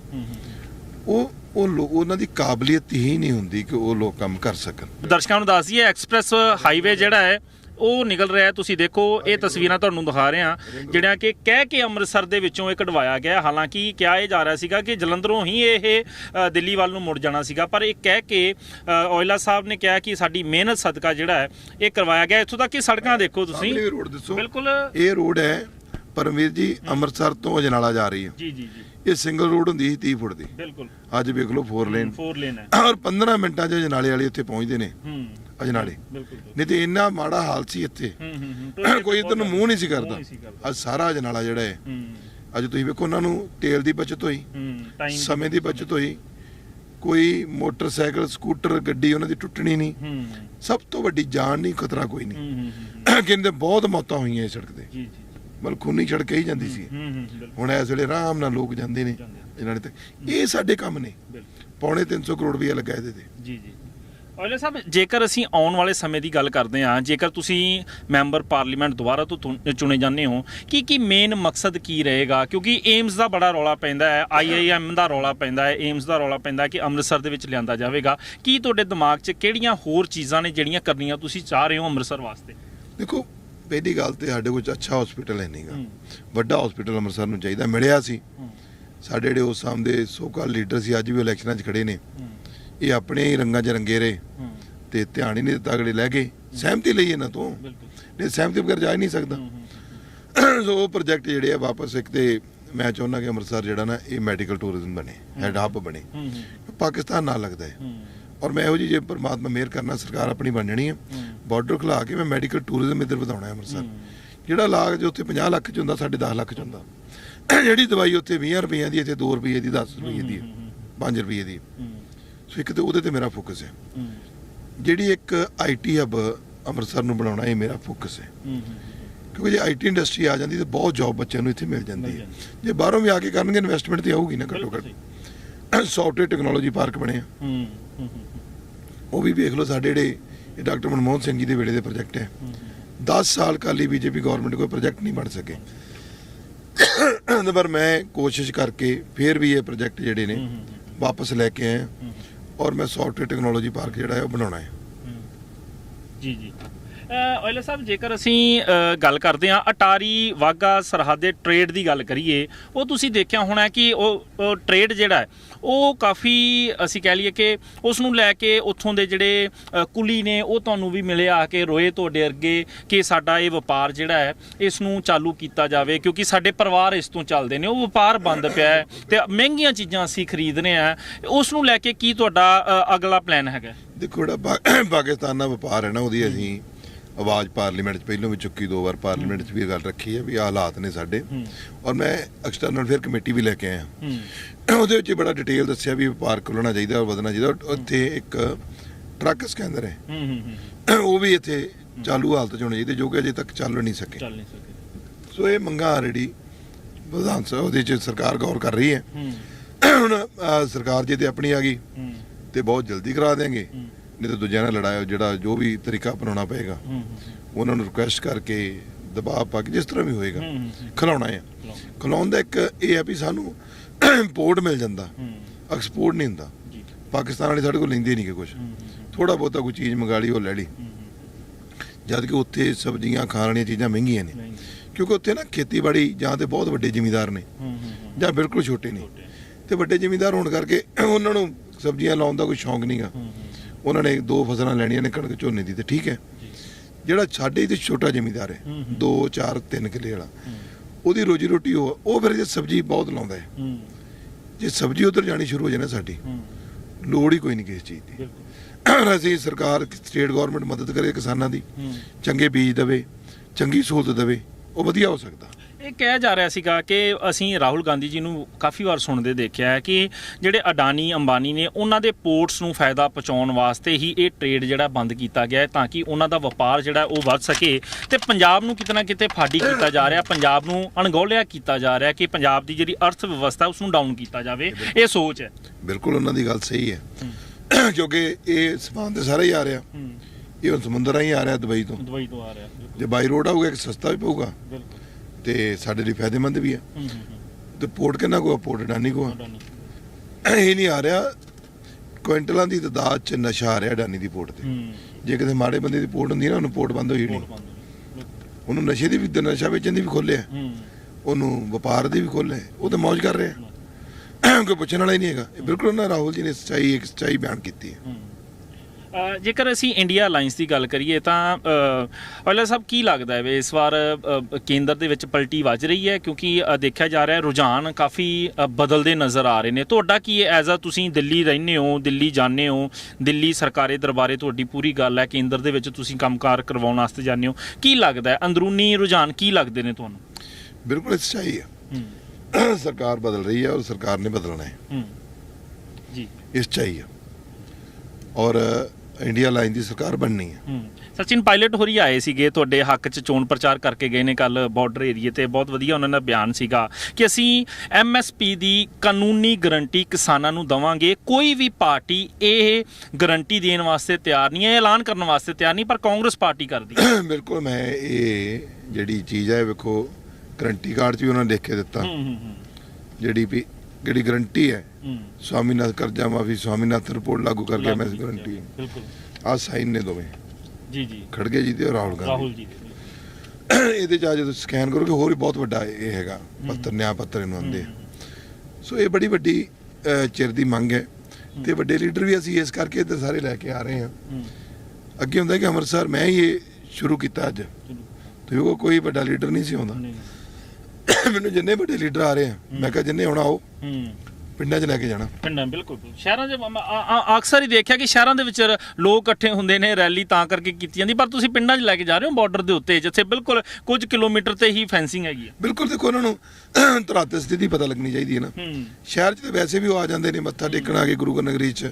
ਉਹ ਉਹ ਉਹਨਾਂ ਦੀ ਕਾਬਲੀਅਤ ਹੀ ਨਹੀਂ ਹੁੰਦੀ ਕਿ ਉਹ ਲੋਕ ਕੰਮ ਕਰ ਸਕਣ। ਦਰਸ਼ਕਾਂ ਨੂੰ ਦੱਸ ਦਈਏ ਐਕਸਪ੍ਰੈਸ ਹਾਈਵੇ ਜਿਹੜਾ ਹੈ ਉਹ ਨਿਕਲ ਰਿਹਾ। ਤੁਸੀਂ ਦੇਖੋ ਇਹ ਤਸਵੀਰਾਂ ਤੁਹਾਨੂੰ ਦਿਖਾ ਰਹੇ ਹਾਂ ਜਿਹੜੀਆਂ ਕਿ ਕਹਿ ਕੇ ਅੰਮ੍ਰਿਤਸਰ ਦੇ ਵਿੱਚੋਂ ਇਹ ਕਢਵਾਇਆ ਗਿਆ ਹਾਲਾਂਕਿ ਕਿਹਾ ਇਹ ਜਾ ਰਿਹਾ ਸੀਗਾ ਕਿ ਜਲੰਧਰੋਂ ਹੀ ਇਹ ਦਿੱਲੀ ਵੱਲ ਨੂੰ ਮੁੜ ਜਾਣਾ ਸੀਗਾ ਪਰ ਇਹ ਕਹਿ ਕੇ ਅ, ਔਜਲਾ ਸਾਹਿਬ ਨੇ ਕਿਹਾ ਕਿ ਸਾਡੀ ਮਿਹਨਤ ਸਦਕਾ ਜਿਹੜਾ ਹੈ ਇਹ ਕਰਵਾਇਆ ਗਿਆ। ਇੱਥੋਂ ਤੱਕ ਕਿ ਸੜਕਾਂ ਦੇਖੋ ਤੁਸੀਂ। ਬਿਲਕੁਲ। ਇਹ ਰੋਡ ਹੈ ਪਰਮਵੀਰ ਜੀ ਅੰਮ੍ਰਿਤਸਰ ਤੋਂ ਅਜਨਾਲਾ ਜਾ ਰਹੀ ਹੈ। ਜੀ ਜੀ ਜੀ। ਇਹ ਸਿੰਗਲ ਰੋਡ ਹੁੰਦੀ ਸੀ 30 ਫੁੱਟ ਦੀ। ਬਿਲਕੁਲ। ਅੱਜ ਵੇਖ ਲਓ 4 ਲੇਨ 4 ਲੇਨ ਹੈ। ਔਰ 15 ਮਿੰਟਾਂ 'ਚ ਅਜਨਾਲੇ ਵਾਲੇ ਉੱਥੇ ਪਹੁੰਚਦੇ ਨੇ। ਹੂੰ। ਅਜਨਾਲੇ। ਬਿਲਕੁਲ ਨਹੀਂ ਤੇ ਇੰਨਾ ਮਾੜਾ ਹਾਲ ਸੀ ਇੱਥੇ। ਕੋਈ ਇਧਰ ਨੂੰ ਮੂੰਹ ਨਹੀਂ ਸੀ ਕਰਦਾ। ਅੱਜ ਸਾਰਾ ਅਜਨਾਲਾ ਜਿਹੜਾ ਹੈ। ਅੱਜ ਤੁਸੀਂ ਵੇਖੋ ਉਹਨਾਂ ਨੂੰ ਤੇਲ ਦੀ ਬਚਤ ਹੋਈ। ਸਮੇਂ ਦੀ ਬਚਤ ਹੋਈ। ਕੋਈ ਮੋਟਰਸਾਈਕਲ ਸਕੂਟਰ ਗੱਡੀ ਉਹਨਾਂ ਦੀ ਟੁੱਟਣੀ ਨਹੀਂ। ਸਭ ਤੋਂ ਵੱਡੀ ਜਾਨ ਨਹੀਂ ਖਤਰਾ ਕੋਈ ਨਹੀਂ। ਕਹਿੰਦੇ ਬਹੁਤ ਮੌਤਾਂ ਹੋਈਆਂ ਇਸ ਸੜਕ ਤੇ। ਜੀ ਜੀ। ਬਲ ਖੂਨੀ ਸੜਕ ਹੀ ਜਾਂਦੀ ਸੀ। ਹੁਣ ਇਸ ਵੇਲੇ ਆਰਾਮ ਨਾਲ ਲੋਕ ਜਾਂਦੇ ਨੇ। ਇਹਨਾਂ ਨੇ ਤੇ। ਇਹ ਸਾਡੇ ਕੰਮ ਨੇ। ਪੌਣੇ 300 ਕਰੋੜ ਰੁਪਏ ਲੱਗਾ ਇਹਦੇ ਤੇ। ਜੀ ਜੀ। ਔਲੇ ਸਾਹਿਬ ਜੇਕਰ ਅਸੀਂ ਆਉਣ ਵਾਲੇ ਸਮੇਂ ਦੀ ਗੱਲ ਕਰਦੇ ਹਾਂ ਜੇਕਰ ਤੁਸੀਂ ਮੈਂਬਰ ਪਾਰਲੀਮੈਂਟ ਦੁਬਾਰਾ ਤੋਂ ਚੁਣੇ ਜਾਂਦੇ ਹੋ ਕੀ ਕੀ ਮੇਨ ਮਕਸਦ ਕੀ ਰਹੇਗਾ? ਕਿਉਂਕਿ ਏਮਸ ਦਾ ਬੜਾ ਰੌਲਾ ਪੈਂਦਾ ਹੈ ਆਈਆਈਐਮ ਦਾ ਰੌਲਾ ਪੈਂਦਾ ਹੈ ਏਮਸ ਦਾ ਰੌਲਾ ਪੈਂਦਾ ਹੈ ਕਿ ਅੰਮ੍ਰਿਤਸਰ ਦੇ ਵਿੱਚ ਲਿਆਂਦਾ ਜਾਵੇਗਾ। ਕੀ ਤੁਹਾਡੇ ਦਿਮਾਗ 'ਚ ਕਿਹੜੀਆਂ ਹੋਰ ਚੀਜ਼ਾਂ ਨੇ ਜਿਹੜੀਆਂ ਕਰਨੀਆਂ ਤੁਸੀਂ ਚਾਹ ਰਹੇ ਹੋ ਅੰਮ੍ਰਿਤਸਰ ਵਾਸਤੇ? ਦੇਖੋ ਪਹਿਲੀ ਗੱਲ ਤੇ ਸਾਡੇ ਕੋਲ ਅੱਛਾ ਹਸਪੀਟਲ ਹੈ ਨਹੀਂਗਾ। ਵੱਡਾ ਹਸਪੀਟਲ ਅੰਮ੍ਰਿਤਸਰ ਨੂੰ ਚਾਹੀਦਾ ਮਿਲਿਆ ਸੀ। ਸਾਡੇ ਜਿਹੜੇ ਉਸ ਸਾਹਮ ਦੇ ਸੋਕਾਲ ਲੀਡਰ ਸੀ ਅੱਜ ਵੀ ਇਲੈਕਸ਼ਨਾਂ 'ਚ ਖੜੇ ਨੇ। ਇਹ ਆਪਣੇ ਹੀ ਰੰਗਾਂ 'ਚ ਰੰਗੇ ਰਹੇ। ਤੇ ਧਿਆਨ ਹੀ ਨਹੀਂ ਦਿੱਤਾ ਅਗਲੇ ਲੈ ਗਏ ਸਹਿਮਤੀ ਲਈ ਇਹਨਾਂ ਤੋਂ। ਨਹੀਂ ਸਹਿਮਤੀ ਬਗੈਰ ਜਾ ਹੀ ਨਹੀਂ ਸਕਦਾ। ਸੋ ਉਹ ਪ੍ਰੋਜੈਕਟ ਜਿਹੜੇ ਆ ਵਾਪਸ ਇੱਕ ਤੇ ਮੈਂ ਚਾਹੁੰਦਾ ਕਿ ਅੰਮ੍ਰਿਤਸਰ ਜਿਹੜਾ ਨਾ ਇਹ ਮੈਡੀਕਲ ਟੂਰਿਜ਼ਮ ਬਣੇ ਹੈਡ ਹੱਬ ਬਣੇ। ਪਾਕਿਸਤਾਨ ਨਾਲ ਲੱਗਦਾ ਹੈ। ਔਰ ਮੈਂ ਇਹੋ ਜੀ ਜੇ ਪਰਮਾਤਮਾ ਮਿਹਰ ਕਰਨਾ ਸਰਕਾਰ ਆਪਣੀ ਬਣ ਜਾਣੀ ਹੈ। ਹੂੰ। ਬਾਰਡਰ ਖੁਲਾ ਕੇ ਮੈਂ ਮੈਡੀਕਲ ਟੂਰਿਜ਼ਮ ਇੱਧਰ ਵਧਾਉਣਾ ਹੈ ਅੰਮ੍ਰਿਤਸਰ। ਜਿਹੜਾ ਇਲਾਜ ਜੋ ਉੱਥੇ 50 ਲੱਖ ਚ ਹੁੰਦਾ ਸਾਡੇ 10 ਲੱਖ ਚ ਹੁੰਦਾ। ਜਿਹੜੀ ਦਵਾਈ ਉੱਥੇ 20 ਰੁਪਈਆਂ ਦੀ ਇੱਥੇ 2 ਰੁਪਏ ਦੀ 10 ਰੁਪਏ ਦੀ ਹੂੰ, ਹੂੰ, 5 ਰੁਪਏ ਦੀ। ਸੋ ਇੱਕ ਤੇ ਉਹਦੇ ਤੇ ਮੇਰਾ ਫੋਕਸ ਹੈ। ਜਿਹੜੀ ਇੱਕ ਆਈਟੀ ਹੱਬ ਅੰਮ੍ਰਿਤਸਰ ਨੂੰ ਬਣਾਉਣਾ ਇਹ ਮੇਰਾ ਫੋਕਸ ਹੈ। ਕਿਉਂਕਿ ਜੇ ਆਈਟੀ ਇੰਡਸਟਰੀ ਆ ਜਾਂਦੀ ਤਾਂ ਬਹੁਤ ਜੌਬ ਬੱਚਿਆਂ ਨੂੰ ਇੱਥੇ ਮਿਲ ਜਾਂਦੀ ਹੈ। ਜੇ ਬਾਹਰੋਂ ਵੀ ਆ ਕੇ ਕਰਨਗੇ ਇਨਵੈਸਟਮੈਂਟ ਤੇ ਆਊਗੀ ਨਾ ਘੱਟੋ ਘੱਟ। ਸੌਫਟਵੇਅਰ ਟੈਕਨੋਲੋਜੀ ਪਾਰਕ ਬਣਿਆ ਹੂੰ ਹੂੰ। ਉਹ ਵੀ ਵੇਖ ਲਓ ਸਾਡੇ ਜਿਹੜੇ ਇਹ ਡਾਕਟਰ ਮਨਮੋਹਨ ਸਿੰਘ ਜੀ ਦੇ ਵੇਲੇ ਦੇ ਪ੍ਰੋਜੈਕਟ ਹੈ। 10 ਸਾਲ ਕਾਲੀ ਬੀਜੇਪੀ ਗਵਰਨਮੈਂਟ ਕੋਈ ਪ੍ਰੋਜੈਕਟ ਨਹੀਂ ਬਣ ਸਕੇ। ਪਰ ਮੈਂ ਕੋਸ਼ਿਸ਼ ਕਰਕੇ ਫਿਰ ਵੀ ਇਹ ਪ੍ਰੋਜੈਕਟ ਜਿਹੜੇ ਨੇ ਵਾਪਸ ਲੈ ਕੇ ਆਇਆ। ਔਰ ਮੈਂ ਸੌਫਟਵੇਅਰ ਟੈਕਨੋਲੋਜੀ ਪਾਰਕ ਜਿਹੜਾ ਹੈ ਉਹ ਬਣਾਉਣਾ ਹੈ। ਜੀ ਜੀ। ਔਇਲਾ ਸਾਹਿਬ, ਜੇਕਰ ਅਸੀਂ ਗੱਲ ਕਰਦੇ ਹਾਂ ਅਟਾਰੀ ਵਾਗਾ ਸਰਹੱਦੇ ਟ੍ਰੇਡ ਦੀ ਗੱਲ ਕਰੀਏ, ਉਹ ਤੁਸੀਂ ਦੇਖਿਆ ਹੋਣਾ ਕਿ ਉਹ ਟ੍ਰੇਡ ਜਿਹੜਾ ਹੈ, ਉਹ ਕਾਫੀ, ਅਸੀਂ ਕਹਿ ਲਈਏ ਕਿ ਉਸ ਨੂੰ ਲੈ ਕੇ ਉੱਥੋਂ ਦੇ ਜਿਹੜੇ ਕੁਲੀ ਨੇ, ਉਹ ਤੁਹਾਨੂੰ ਵੀ ਮਿਲੇ ਆ ਕੇ ਰੋਏ ਤੁਹਾਡੇ ਅੱਗੇ ਕਿ ਸਾਡਾ ਇਹ ਵਪਾਰ ਜਿਹੜਾ ਹੈ, ਇਸ ਨੂੰ ਚਾਲੂ ਕੀਤਾ ਜਾਵੇ, ਕਿਉਂਕਿ ਸਾਡੇ ਪਰਿਵਾਰ ਇਸ ਤੋਂ ਚੱਲਦੇ ਨੇ, ਉਹ ਵਪਾਰ ਬੰਦ ਪਿਆ ਹੈ ਤੇ ਮਹਿੰਗੀਆਂ ਚੀਜ਼ਾਂ ਅਸੀਂ ਖਰੀਦਨੇ ਆ ਉਸ ਨੂੰ ਲੈ ਕੇ ਕੀ ਤੁਹਾਡਾ ਅਗਲਾ ਪਲਾਨ ਹੈਗਾ? ਦੇਖੋ ਜਿਹੜਾ ਪਾਕਿਸਤਾਨ ਨਾਲ ਵਪਾਰ ਹੈ ਨਾ, ਉਹਦੀ ਅਸੀਂ ਆਵਾਜ਼ ਪਾਰਲੀਮੈਂਟ 'ਚ ਪਹਿਲਾਂ ਵੀ ਚੁੱਕੀ ਦੋ ਵਾਰ ਪਾਰਲੀਮੈਂਟ 'ਚ ਵੀ ਇਹ ਗੱਲ ਰੱਖੀ ਹੈ ਵੀ ਹਾਲਾਤ ਨੇ ਸਾਡੇ। ਔਰ ਮੈਂ ਐਕਸਟਰਨਲ ਫੇਅਰ ਕਮੇਟੀ ਵੀ ਲੈ ਕੇ ਆਇਆ। ਹੂੰ। ਉਹਦੇ ਵਿੱਚ ਬੜਾ ਡਿਟੇਲ ਦੱਸਿਆ ਵੀ ਵਪਾਰ ਖੁੱਲਣਾ ਚਾਹੀਦਾ ਔਰ ਵਧਣਾ ਚਾਹੀਦਾ। ਉੱਥੇ ਇੱਕ ਟਰੱਕ ਸਕੈਨਰ ਹੈ। ਉਹ ਵੀ ਇੱਥੇ ਚਾਲੂ ਹਾਲਤ 'ਚ ਹੋਣੇ ਚਾਹੀਦੇ ਜੋ ਕਿ ਅਜੇ ਤੱਕ ਚੱਲ ਨਹੀਂ ਸਕੇ। ਚੱਲ ਨਹੀਂ ਸਕੇ। ਸੋ ਇਹ ਮੰਗਾਂ ਆਲਰੇਡੀ ਵਿਧਾਨ ਸਭਾ ਉਹਦੇ 'ਚ ਸਰਕਾਰ ਗੌਰ ਕਰ ਰਹੀ ਹੈ। ਹੁਣ ਸਰਕਾਰ ਜੇ ਤੇ ਆਪਣੀ ਆ ਗਈ ਤੇ ਬਹੁਤ ਜਲਦੀ ਕਰਾ ਹੂੰ। ਨਹੀਂ ਤਾਂ ਦੂਜਿਆਂ ਨਾਲ ਲੜਾਇਆ ਜਿਹੜਾ ਜੋ ਵੀ ਤਰੀਕਾ ਅਪਣਾਉਣਾ ਪਏਗਾ। ਉਹਨਾਂ ਨੂੰ ਰਿਕੁਐਸਟ ਕਰਕੇ ਦਬਾਅ ਪਾ ਕੇ ਜਿਸ ਤਰ੍ਹਾਂ ਵੀ ਹੋਏਗਾ। ਖਿਲਾਉਣਾ ਹੈ। ਖਿਲਾਉਣ। ਦਾ ਇੱਕ ਇਹ ਹੈ ਵੀ ਸਾਨੂੰ ਪੋਰਟ ਮਿਲ ਜਾਂਦਾ। ਐਕਸਪੋਰਟ ਨਹੀਂ ਹੁੰਦਾ। ਪਾਕਿਸਤਾਨ ਵਾਲੇ ਸਾਡੇ ਕੋਲ ਲੈਂਦੇ ਨਹੀਂ ਕਿ ਕੁਝ ਥੋੜਾ ਬਹੁਤਾ ਕੋਈ ਚੀਜ਼ ਮੰਗਾ ਲਈ ਉਹ ਲੈ ਲਈ। ਜਦ ਕਿ ਉੱਥੇ ਸਬਜ਼ੀਆਂ ਖਾਣ ਵਾਲੀਆਂ ਚੀਜ਼ਾਂ ਮਹਿੰਗੀਆਂ ਨੇ। ਕਿਉਂਕਿ ਉੱਥੇ ਨਾ ਖੇਤੀਬਾੜੀ ਜਾਂ ਤੇ ਬਹੁਤ ਵੱਡੇ ਜ਼ਿਮੀਂਦਾਰ ਨੇ। ਜਾਂ ਬਿਲਕੁਲ ਛੋਟੇ ਨੇ। ਤੇ ਵੱਡੇ ਜ਼ਿਮੀਂਦਾਰ ਹੋਣ ਕਰਕੇ ਉਹਨਾਂ ਨੂੰ ਸਬਜ਼ੀਆਂ ਲਾਉਣ ਦਾ ਕੋਈ ਸ਼ੌਂਕ ਨਹੀਂਗਾ ਉਹਨਾਂ ਨੇ ਦੋ ਫਸਲਾਂ ਲੈਣੀਆਂ ਨੇ ਕਣਕ ਝੋਨੇ ਦੀ ਤੇ ਠੀਕ ਹੈ। ਜਿਹੜਾ ਸਾਡੇ ਤੇ ਛੋਟਾ ਜ਼ਿਮੀਂਦਾਰ ਹੈ ਹੂੰ, ਹੂੰ। 2 4 3 ਕਿੱਲੇ ਵਾਲਾ ਉਹਦੀ ਰੋਜੀ ਰੋਟੀ ਉਹ। ਉਹ ਫਿਰ ਜੇ ਸਬਜ਼ੀ ਬਹੁਤ ਲਾਉਂਦਾ ਹੈ। ਜੇ ਸਬਜ਼ੀ ਉਧਰ ਜਾਣੀ ਸ਼ੁਰੂ ਹੋ ਨਾ ਸਾਡੀ ਲੋੜ ਹੀ ਕੋਈ ਨਹੀਂ ਕਿਸੇ ਚੀਜ਼ ਦੀ। ਅਸੀਂ ਸਰਕਾਰ ਸਟੇਟ ਗਵਰਨਮੈਂਟ ਮਦਦ ਕਰੇ ਕਿਸਾਨਾਂ ਦੀ ਚੰਗੇ ਬੀਜ ਦੇਵੇ ਚੰਗੀ ਸਹੂਲਤ ਦੇਵੇ ਉਹ ਵਧੀਆ ਹੋ ਸਕਦਾ। ਇਹ ਕਿਹਾ ਜਾ ਰਿਹਾ ਸੀਗਾ ਕਿ ਅਸੀਂ ਰਾਹੁਲ ਗਾਂਧੀ ਜੀ ਨੂੰ ਕਾਫੀ ਵਾਰ ਸੁਣਦੇ ਦੇਖਿਆ ਹੈ ਕਿ ਜਿਹੜੇ ਅਡਾਨੀ ਅੰਬਾਨੀ ਨੇ ਉਹਨਾਂ ਦੇ ਪੋਰਟਸ ਨੂੰ ਫਾਇਦਾ ਪਹੁੰਚਾਉਣ ਵਾਸਤੇ ਹੀ ਇਹ ਟ੍ਰੇਡ ਜਿਹੜਾ ਬੰਦ ਕੀਤਾ ਗਿਆ ਹੈ ਤਾਂ ਕਿ ਉਹਨਾਂ ਦਾ ਵਪਾਰ ਜਿਹੜਾ ਉਹ ਵੱਧ ਸਕੇ। ਤੇ ਪੰਜਾਬ ਨੂੰ ਕਿਤੇ ਨਾ ਕਿਤੇ ਫਾਡੀ ਕੀਤਾ ਜਾ ਰਿਹਾ ਪੰਜਾਬ ਨੂੰ ਅਣਗੌਲਿਆ ਕੀਤਾ ਜਾ ਰਿਹਾ ਕਿ ਪੰਜਾਬ ਦੀ ਜਿਹੜੀ ਅਰਥ ਵਿਵਸਥਾ ਉਸ ਨੂੰ ਡਾਊਨ ਕੀਤਾ ਜਾਵੇ। ਇਹ ਸੋਚ ਹੈ। ਬਿਲਕੁਲ ਉਹਨਾਂ ਦੀ ਗੱਲ ਸਹੀ ਹੈ। ਕਿਉਂਕਿ ਇਹ ਸਮਾਨ ਤੇ ਸਾਰਾ ਹੀ ਆ ਰਿਹਾ। ਹੂੰ। ਇਹ ਹੁਣ ਸਮੁੰਦਰ ਰਾਹੀਂ ਆ ਰਿਹਾ ਦੁਬਈ ਤੋਂ। ਦੁਬਈ ਤੋਂ ਆ ਰਿਹਾ ਜੇ ਬਾਈ ਰੋਡ ਆਊਗਾ ਇੱਕ ਸਸਤਾ ਵੀ ਪਊਗਾ। ਬਿਲਕੁਲ। ਤੇ ਸਾਡੇ ਲਈ ਫਾਇਦੇਮੰਦ ਵੀ ਹੈ। ਤੇ ਪੋਰਟ ਕਿੰਨਾ ਕੋ ਪੋਰਟ ਡਾਨੀ ਕੋ ਇਹ ਨਹੀਂ ਆ ਰਿਹਾ ਕੁਇੰਟਲਾਂ ਦੀ ਤਦਾਦ ਚ ਨਸ਼ਾ ਆ ਰਿਹਾ ਡਾਨੀ ਦੀ ਪੋਰਟ ਤੇ। ਜੇ ਕਿਤੇ ਮਾੜੇ ਬੰਦੇ ਦੀ ਪੋਰਟ ਹੁੰਦੀ ਨਾ ਉਹਨੂੰ ਪੋਰਟ ਬੰਦ ਹੋਈ ਨਹੀਂ। ਉਹਨੂੰ ਨਸ਼ੇ ਦੀ ਵੀ ਨਸ਼ਾ ਵੇਚਣ ਦੀ ਵੀ ਖੋਲਿਆ ਉਹਨੂੰ ਵਪਾਰ ਦੀ ਵੀ ਖੋਲਿਆ ਉਹ ਤਾਂ ਮौज ਕਰ ਰਿਹਾ। ਕੋਈ ਪੁੱਛਣ ਵਾਲਾ ਹੀ ਨਹੀਂ ਹੈਗਾ। ਇਹ ਬਿਲਕੁਲ ਨਾ ਰਾਹੁਲ ਜੀ ਨੇ ਸੱਚਾਈ ਇੱਕ ਸੱਚਾਈ ਬਿਆਨ ਕੀਤੀ ਹੈ। ਜੇਕਰ ਅਸੀਂ ਇੰਡੀਆ ਅਲਾਈਅੰਸ ਦੀ ਗੱਲ ਕਰੀਏ ਤਾਂ ਔਲਾ ਸਾਹਿਬ ਕੀ ਲੱਗਦਾ ਹੈ ਵੀ ਇਸ ਵਾਰ ਕੇਂਦਰ ਦੇ ਵਿੱਚ ਪਲਟੀ ਵੱਜ ਰਹੀ ਹੈ? ਕਿਉਂਕਿ ਦੇਖਿਆ ਜਾ ਰਿਹਾ ਰੁਝਾਨ ਕਾਫੀ ਬਦਲਦੇ ਨਜ਼ਰ ਆ ਰਹੇ ਨੇ। ਤੁਹਾਡਾ ਕੀ ਹੈ ਐਜ਼ ਅ ਤੁਸੀਂ ਦਿੱਲੀ ਰਹਿੰਦੇ ਹੋ ਦਿੱਲੀ ਜਾਂਦੇ ਹੋ ਦਿੱਲੀ ਸਰਕਾਰੀ ਦਰਬਾਰੇ ਤੁਹਾਡੀ ਪੂਰੀ ਗੱਲ ਹੈ ਕੇਂਦਰ ਦੇ ਵਿੱਚ ਤੁਸੀਂ ਕੰਮਕਾਰ ਕਰਵਾਉਣ ਵਾਸਤੇ ਜਾਂਦੇ ਹੋ। ਕੀ ਲੱਗਦਾ ਹੈ? ਅੰਦਰੂਨੀ ਰੁਝਾਨ ਕੀ ਲੱਗਦੇ ਨੇ ਤੁਹਾਨੂੰ? ਬਿਲਕੁਲ ਸੱਚਾਈ ਹੈ ਸਰਕਾਰ ਬਦਲ ਰਹੀ ਹੈ ਔਰ ਸਰਕਾਰ ਨੇ ਬਦਲਣਾ ਹੈ। ਜੀ। ਇਹ ਸੱਚਾਈ ਹੈ ਔਰ ਇੰਡੀਆ ਲਾਈਨ ਦੀ ਸਰਕਾਰ ਬਣਨੀ ਹੈ। ਸਚਿਨ ਪਾਇਲਟ ਹੋਰੀ ਆਏ ਸੀਗੇ ਤੁਹਾਡੇ ਹੱਕ 'ਚ ਚੋਣ ਪ੍ਰਚਾਰ ਕਰਕੇ ਗਏ ਨੇ ਕੱਲ ਬਾਰਡਰ ਏਰੀਏ ਤੇ। ਬਹੁਤ ਵਧੀਆ ਉਹਨਾਂ ਦਾ ਬਿਆਨ ਸੀਗਾ ਕਿ ਅਸੀਂ ਐਮਐਸਪੀ ਦੀ ਕਾਨੂੰਨੀ ਗਰੰਟੀ ਕਿਸਾਨਾਂ ਨੂੰ ਦਵਾਂਗੇ। ਕੋਈ ਵੀ ਪਾਰਟੀ ਇਹ ਗਰੰਟੀ ਦੇਣ ਵਾਸਤੇ ਤਿਆਰ ਨਹੀਂ ਹੈ ਐਲਾਨ ਕਰਨ ਵਾਸਤੇ ਤਿਆਰ ਨਹੀਂ ਪਰ ਕਾਂਗਰਸ ਪਾਰਟੀ ਕਰਦੀ ਹੈ। ਬਿਲਕੁਲ ਮੈਂ ਇਹ ਜਿਹੜੀ ਚੀਜ਼ ਹੈ ਵੇਖੋ ਗਰੰਟੀ ਕਾਰਡ 'ਚ ਵੀ ਉਹਨਾਂ ਨੇ ਲਿਖ ਕੇ ਦਿੱਤਾ। ਜਿਹੜੀ ਵੀ ਜਿਹੜੀ ਗਰੰਟੀ ਹੂੰ ਸਵਾਮੀਨਾਥ ਕਰਜ਼ਾ ਮਾਫੀ ਸਵਾਮੀਨਾਥ ਰਿਪੋਰਟ ਲਾਗੂ ਕਰਕੇ ਮੈਂ ਗਰੰਟੀ ਬਿਲਕੁਲ। ਆ ਸਾਈਨ ਨੇ ਦੋਵੇਂ। ਜੀ ਜੀ। ਖੜਗੇ ਜੀ ਤੇ ਰਾਹੁਲ ਗਾਂਧੀ। ਰਾਹੁਲ ਜੀ ਇਹਦੇ ਚ ਆ ਜਦੋਂ ਸਕੈਨ ਕਰੋਗੇ ਹੋਰ ਵੀ ਬਹੁਤ ਵੱਡਾ ਇਹ ਹੈਗਾ। ਪੱਤਰ ਨਿਆਂ ਪੱਤਰ ਇਹਨੂੰ ਆਂਦੇ ਸੋ ਇਹ ਬੜੀ ਵੱਡੀ ਚਿਰ ਦੀ ਮੰਗ ਹੈ। ਤੇ ਵੱਡੇ ਲੀਡਰ ਵੀ ਅਸੀਂ ਇਸ ਕਰਕੇ ਇੱਧਰ ਸਾਰੇ ਲੈ ਕੇ ਆ ਰਹੇ ਹਾਂ। ਅੱਗੇ ਹੁੰਦਾ ਕਿ ਅੰਮ੍ਰਿਤਸਰ ਮੈਂ ਹੀ ਇਹ ਸ਼ੁਰੂ ਕੀਤਾ ਅੱਜ। ਤੇ ਉਹ ਕੋਈ ਵੱਡਾ ਲੀਡਰ ਨਹੀਂ ਸੀ ਆਉਂਦਾ। ਮੈਨੂੰ ਜਿੰਨੇ ਵੱਡੇ ਲੀਡਰ ਆ ਰਹੇ ਆ ਮੈਂ ਕਿਹਾ ਜਿੰਨੇ ਆਉਣਾ ਆਓ ਪਿੰਡਾਂ 'ਚ ਲੈ ਕੇ ਜਾਣਾ। ਪਿੰਡਾਂ ਬਿਲਕੁਲ। ਸ਼ਹਿਰਾਂ 'ਚ ਮ- ਆ- ਆ- ਅਕਸਰ ਹੀ ਦੇਖਿਆ ਕਿ ਸ਼ਹਿਰਾਂ ਦੇ ਵਿੱਚ ਲੋਕ ਇਕੱਠੇ ਹੁੰਦੇ ਨੇ ਰੈਲੀ ਤਾਂ ਕਰਕੇ ਕੀਤੀ ਜਾਂਦੀ ਪਰ ਤੁਸੀਂ ਪਿੰਡਾਂ 'ਚ ਲੈ ਕੇ ਜਾ ਰਹੇ ਹੋ ਬਾਰਡਰ ਦੇ ਉੱਤੇ ਜਿੱਥੇ ਬਿਲਕੁਲ ਕੁਝ ਕਿਲੋਮੀਟਰ ਤੇ ਹੀ ਫੈਂਸਿੰਗ ਹੈਗੀ ਹੈ ਬਿਲਕੁਲ ਦੇਖੋ ਉਹਨਾਂ ਨੂੰ ਧਰਾਤਲ ਸਥਿਤੀ ਪਤਾ ਲੱਗਣੀ ਚਾਹੀਦੀ ਹੈ ਨਾ। ਹੂੰ। ਸ਼ਹਿਰ 'ਚ ਤਾਂ ਵੈਸੇ ਵੀ ਉਹ ਆ ਜਾਂਦੇ ਨੇ ਮੱਥਾ ਟੇਕਣ ਆ ਕੇ ਗੁਰੂ ਨਗਰੀ 'ਚ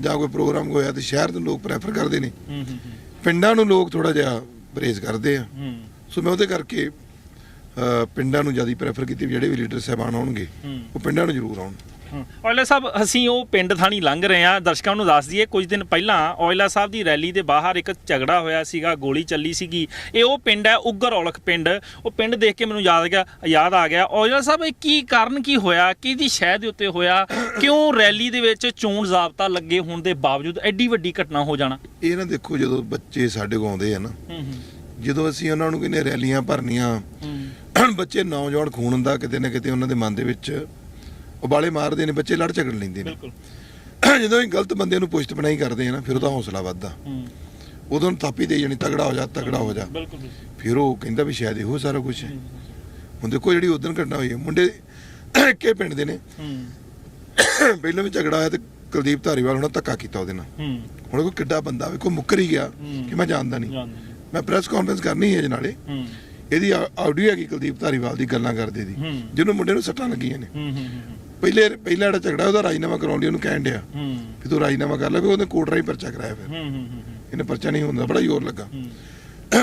ਜਾਂ ਕੋਈ ਪ੍ਰੋਗਰਾਮ ਹੋਇਆ ਤੇ ਸ਼ਹਿਰ ਦੇ ਲੋਕ ਪ੍ਰੈਫਰ ਕਰਦੇ ਨੇ। ਹੂੰ ਹੂੰ ਪਿੰਡਾਂ ਨੂੰ ਲੋਕ ਥੋੜਾ ਜਿਹਾ ਪਰਹੇਜ਼ ਕਰਦੇ ਆ। ਹੂੰ। ਸੋ ਮੈਂ ਉਹਦੇ ਕਰਕੇ ਅ, ਪਿੰਡਾਂ ਨੂੰ ਜ਼ਿਆਦਾ ਪ੍ਰੈਫਰ ਕੀਤੀ ਵੀ ਜਿਹੜੇ ਵੀ ਲੀਡਰ ਸਾਹਿਬਾਨ ਆਉਣਗੇ ਹੂੰ। ਉਹ ਪਿੰਡਾਂ ਨੂੰ ਜ਼ਰੂਰ ਆਉਣ। ਔਇਲਾ ਸਾਹਿਬ ਅਸੀਂ ਉਹ ਪਿੰਡ ਥਾਣੀ ਲੰਘ ਰਹੇ ਹਾਂ। ਦਰਸ਼ਕਾਂ ਨੂੰ ਦੱਸ ਦਈਏ ਕੁਝ ਦਿਨ ਪਹਿਲਾਂ ਔਇਲਾ ਸਾਹਿਬ ਦੀ ਰੈਲੀ ਦੇ ਬਾਹਰ ਇੱਕ ਝਗੜਾ ਹੋਇਆ ਸੀਗਾ ਗੋਲੀ ਚੱਲੀ ਸੀਗੀ। ਇਹ ਉਹ ਪਿੰਡ ਹੈ ਉੱਗਰ ਔਲਖ ਪਿੰਡ। ਉਹ ਪਿੰਡ ਦੇਖ ਕੇ ਮੈਨੂੰ ਯਾਦ ਗਿਆ ਯਾਦ ਆ ਗਿਆ। ਔਇਲਾ ਸਾਹਿਬ ਇਹ ਕੀ ਕਾਰਨ ਕੀ ਹੋਇਆ? ਕਿਹਦੀ ਸ਼ਹਿ ਦੇ ਉੱਤੇ ਹੋਇਆ? ਕਿਉਂ ਰੈਲੀ ਦੇ ਵਿੱਚ ਚੋਣ ਜ਼ਾਬਤਾ ਲੱਗੇ ਹੋਣ ਦੇ ਬਾਵਜੂਦ ਐਡੀ ਵੱਡੀ ਘਟਨਾ ਹੋ ਜਾਣਾ? ਇਹ ਨਾ ਦੇਖੋ ਜਦੋਂ ਬੱਚੇ ਸਾਡੇ ਕੋਲ ਆਉਂਦੇ ਆ ਨਾ ਜਦੋਂ ਅਸੀਂ ਉਹਨਾਂ ਨੂੰ ਕਹਿੰਦੇ ਰੈਲੀਆਂ ਭਰਨੀਆਂ ਬੱਚੇ ਨੌਜਵਾਨ ਖੂਨ ਹੁੰਦਾ ਕਿਤੇ ਨਾ ਕਿਤੇ ਉਹਨਾਂ ਦੇ ਮਨ ਦੇ ਵਿੱਚ ਉਬਾਲੇ ਮਾਰਦੇ ਨੇ ਬੱਚੇ ਲੜ ਝਗੜ ਲੈਂਦੇ ਨੇ। ਬਿਲਕੁਲ। ਜਦੋਂ ਇਹ ਗਲਤ ਬੰਦੇ ਨੂੰ ਪੁਸ਼ਟ ਬਣਾਈ ਕਰਦੇ ਆ ਨਾ ਫਿਰ ਉਹਦਾ ਹੌਸਲਾ ਵੱਧਦਾ। ਹੂੰ। ਉਦੋਂ ਨੂੰ ਥਾਪੀ ਦੇ ਜਾਣੀ ਤਗੜਾ ਹੋ ਜਾ ਤਗੜਾ ਹੋ ਜਾ। ਬਿਲਕੁਲ ਫਿਰ ਉਹ ਕਹਿੰਦਾ ਵੀ ਸ਼ਾਇਦ ਇਹੋ ਸਾਰਾ ਕੁਝ ਹੈ। ਹੁਣ ਦੇਖੋ ਜਿਹੜੀ ਉਦੋਂ ਘਟਨਾ ਹੋਈ ਹੈ ਮੁੰਡੇ ਇੱਕੇ ਪਿੰਡ ਦੇ ਨੇ। ਹੂੰ। ਪਹਿਲਾਂ ਵੀ ਝਗੜਾ ਹੋਇਆ ਤੇ ਕੁਲਦੀਪ ਧਾਰੀਵਾਲ ਉਹਨਾਂ ਧੱਕਾ ਕੀਤਾ ਉਹਦੇ ਨਾਲ। ਹੂੰ। ਹੁਣ ਕੋਈ ਕਿੱਡਾ ਬੰਦਾ ਵੇਖੋ ਮੁੱਕਰ ਹੀ ਗਿਆ। ਕਿ ਮੈਂ ਜਾਣਦਾ ਨਹੀਂ। ਜਾਣਦੇ ਮੈਂ ਪ੍ਰੈਸ ਕਾਨਫਰੰਸ ਕਰਨੀ ਹੈ ਜਨਾਲੇ ਹੂੰ। ਇਹਦੀ ਆਡੀਓ ਹੈਗੀ ਕੁਲਦੀਪ ਧਾਰੀਵਾਲ ਦੀ ਗੱਲਾਂ ਕਰਦੇ ਦੀ। ਹੂੰ। ਜਿਹਨੂੰ ਮੁੰਡੇ ਨੂੰ ਸੱਟਾਂ ਲੱਗੀਆਂ ਨੇ। ਹੂੰ ਹੂੰ। ਪਹਿਲੇ ਪਹਿਲਾ ਜਿਹੜਾ ਝਗੜਾ ਉਹਦਾ ਰਾਜੀਨਾਮਾ ਕਰਾਉਣ ਲਈ ਉਹਨੂੰ ਕਹਿਣ ਡਿਆ। ਹੂੰ। ਵੀ ਤੂੰ ਰਾਜੀਨਾਮਾ ਕਰ ਲੈ ਵੀ ਉਹਨੇ ਕੋਰਟ ਰਾਹੀਂ ਪਰਚਾ ਕਰਾਇਆ ਫਿਰ। ਇਹਨੇ ਪਰਚਾ ਨਹੀਂ ਹੁੰਦਾ ਬੜਾ ਜ਼ੋਰ ਲੱਗਾ।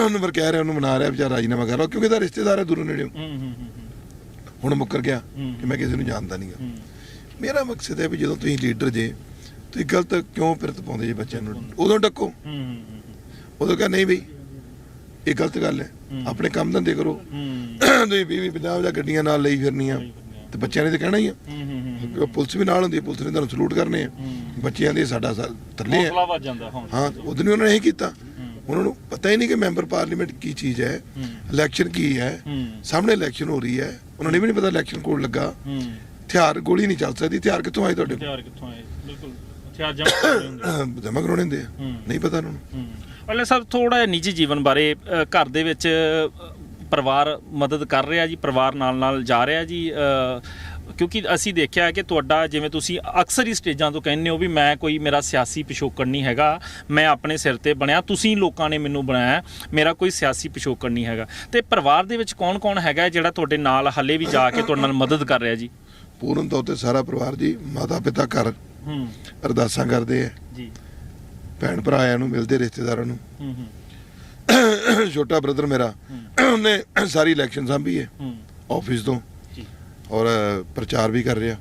ਉਹਨੂੰ ਫਿਰ ਕਹਿ ਰਿਹਾ ਉਹਨੂੰ ਮਨਾ ਰਿਹਾ ਵਿਚਾਰਾ ਰਾਜੀਨਾਮਾ ਕਰ ਲਓ ਕਿਉਂਕਿ ਇਹਦਾ ਰਿਸ਼ਤੇਦਾਰ ਹੈ ਦੂਰੋਂ ਨੇੜੇ ਹੂੰ ਹੂੰ ਹੂੰ ਹੁਣ ਮੁੱਕਰ ਗਿਆ। ਕਿ ਮੈਂ ਕਿਸੇ ਨੂੰ ਜਾਣਦਾ ਨਹੀਂਗਾ ਮੇਰਾ ਮਕਸਦ ਹੈ ਵੀ ਜਦੋਂ ਤੁਸੀਂ ਲੀਡਰ ਜੇ ਤੁਸੀਂ ਗਲਤ ਕਿਉਂ ਪਿਰਤ ਪਾਉਂਦੇ ਜੀ ਬੱਚਿਆਂ ਨੂੰ? ਉਦੋਂ ਡੱਕੋ। ਹੂੰ ਹੂੰ ਉਦੋਂ ਕਹ ਨਹੀਂ ਬਈ ਇਹ ਗਲਤ ਗੱਲ ਹੈ। ਆਪਣੇ ਕੰਮ ਧੰਦੇ ਕਰੋ। ਹੂੰ। ਤੁਸੀਂ 20 50 ਜਾਂ ਗੱਡੀਆਂ ਨਾਲ ਲਈ ਫਿਰਨੀਆਂ। ਤੇ ਬੱਚਿਆਂ ਨੇ ਤਾਂ ਕਹਿਣਾ ਹੀ ਆ। ਹੂੰ ਹੂੰ ਪੁਲਿਸ ਵੀ ਨਾਲ ਹੁੰਦੀ ਹੈ ਪੁਲਿਸ ਨੇ ਤੁਹਾਨੂੰ ਸਲੂਟ ਕਰਨੇ ਆ। ਬੱਚਿਆਂ ਦੇ ਸਾਡਾ ਥੱਲੇ ਆ। ਹੌਸਲਾ ਵੱਜ ਜਾਂਦਾ ਹੁਣ ਹਾਂ ਉਦੋਂ ਵੀ ਉਹਨਾਂ ਨੇ ਇਹ ਕੀਤਾ। ਉਹਨਾਂ ਨੂੰ ਪਤਾ ਹੀ ਨਹੀਂ ਕਿ ਮੈਂਬਰ ਪਾਰਲੀਮੈਂਟ ਕੀ ਚੀਜ਼ ਹੈ ਇਲੈਕਸ਼ਨ ਕੀ ਹੈ। ਸਾਹਮਣੇ ਇਲੈਕਸ਼ਨ ਹੋ ਰਹੀ ਹੈ। ਉਹਨਾਂ ਨੇ ਵੀ ਨਹੀਂ ਪਤਾ ਇਲੈਕਸ਼ਨ ਕੋਡ ਲੱਗਾ। ਹਥਿਆਰ ਗੋਲੀ ਨਹੀਂ ਚੱਲ ਸਕਦੀ। ਹਥਿਆਰ ਕਿੱਥੋਂ ਆਏ ਤੁਹਾਡੇ ਹਥਿਆਰ ਕਿੱਥੋਂ ਆਏ? ਬਿਲਕੁਲ। ਹਥਿਆਰ ਜਮ੍ਹਾਂ ਹੁੰਦੇ ਜਮਾ ਕਰਾਉਣੇ ਹੁੰਦੇ ਆ। ਨਹੀਂ ਪਤਾ ਉਹਨਾਂ ਨੂੰ। ਅਲੇ ਸਰ ਥੋੜਾ ਜਿਹਾ ਨਿੱਜੀ ਜੀਵਨ ਬਾਰੇ ਅ, ਘਰ ਦੇ ਵਿੱਚ ਅ, ਪਰਿਵਾਰ ਮਦਦ ਕਰ ਰਿਹਾ ਜੀ ਪਰਿਵਾਰ ਨਾਲ ਨਾਲ ਜਾ ਰਿਹਾ ਜੀ ਕਿਉਂਕਿ ਅਸੀਂ ਦੇਖਿਆ ਕਿ ਤੁਹਾਡਾ ਜਿਵੇਂ ਤੁਸੀਂ ਅਕਸਰ ਹੀ ਸਟੇਜਾਂ ਤੋਂ ਕਹਿੰਦੇ ਹੋ ਵੀ ਮੈਂ ਕੋਈ ਮੇਰਾ ਸਿਆਸੀ ਪਿਛੋਕੜ ਨਹੀਂ ਹੈਗਾ ਮੈਂ ਆਪਣੇ ਸਿਰ ਤੇ ਬਣਿਆ ਤੁਸੀਂ ਲੋਕਾਂ ਨੇ ਮੈਨੂੰ ਬਣਾਇਆ ਮੇਰਾ ਕੋਈ ਸਿਆਸੀ ਪਿਛੋਕੜ ਨਹੀਂ ਹੈਗਾ। ਤੇ ਪਰਿਵਾਰ ਦੇ ਵਿੱਚ ਕੌਣ-ਕੌਣ ਹੈਗਾ ਜਿਹੜਾ ਤੁਹਾਡੇ ਨਾਲ ਹੱਲੇ ਵੀ ਜਾ ਕੇ ਤੁਹਾਡੇ ਨਾਲ ਮਦਦ ਕਰ ਰਿਹਾ ਜੀ? ਪੂਰਨ ਤੌਰ ਤੇ ਸਾਰਾ ਪਰਿਵਾਰ ਜੀ ਮਾਤਾ ਪਿਤਾ ਘਰ ਹੂੰ। ਅਰਦਾਸਾਂ ਕਰਦੇ ਆ ਜੀ। ਭੈਣ ਭਰਾਇਆਂ ਨੂੰ ਮਿਲਦੇ ਰਿਸ਼ਤੇਦਾਰਾਂ ਨੂੰ। ਹੂੰ ਹੂੰ। ਛੋਟਾ ਬ੍ਰਦਰ ਮੇਰਾ ਉਹਨੇ ਸਾਰੀ ਇਲੈਕਸ਼ਨ ਸੰਭੀ ਹੈ ਆਫਿਸ ਤੋਂ। ਔਰ ਪ੍ਰਚਾਰ ਵੀ ਕਰ ਰਿਹਾ।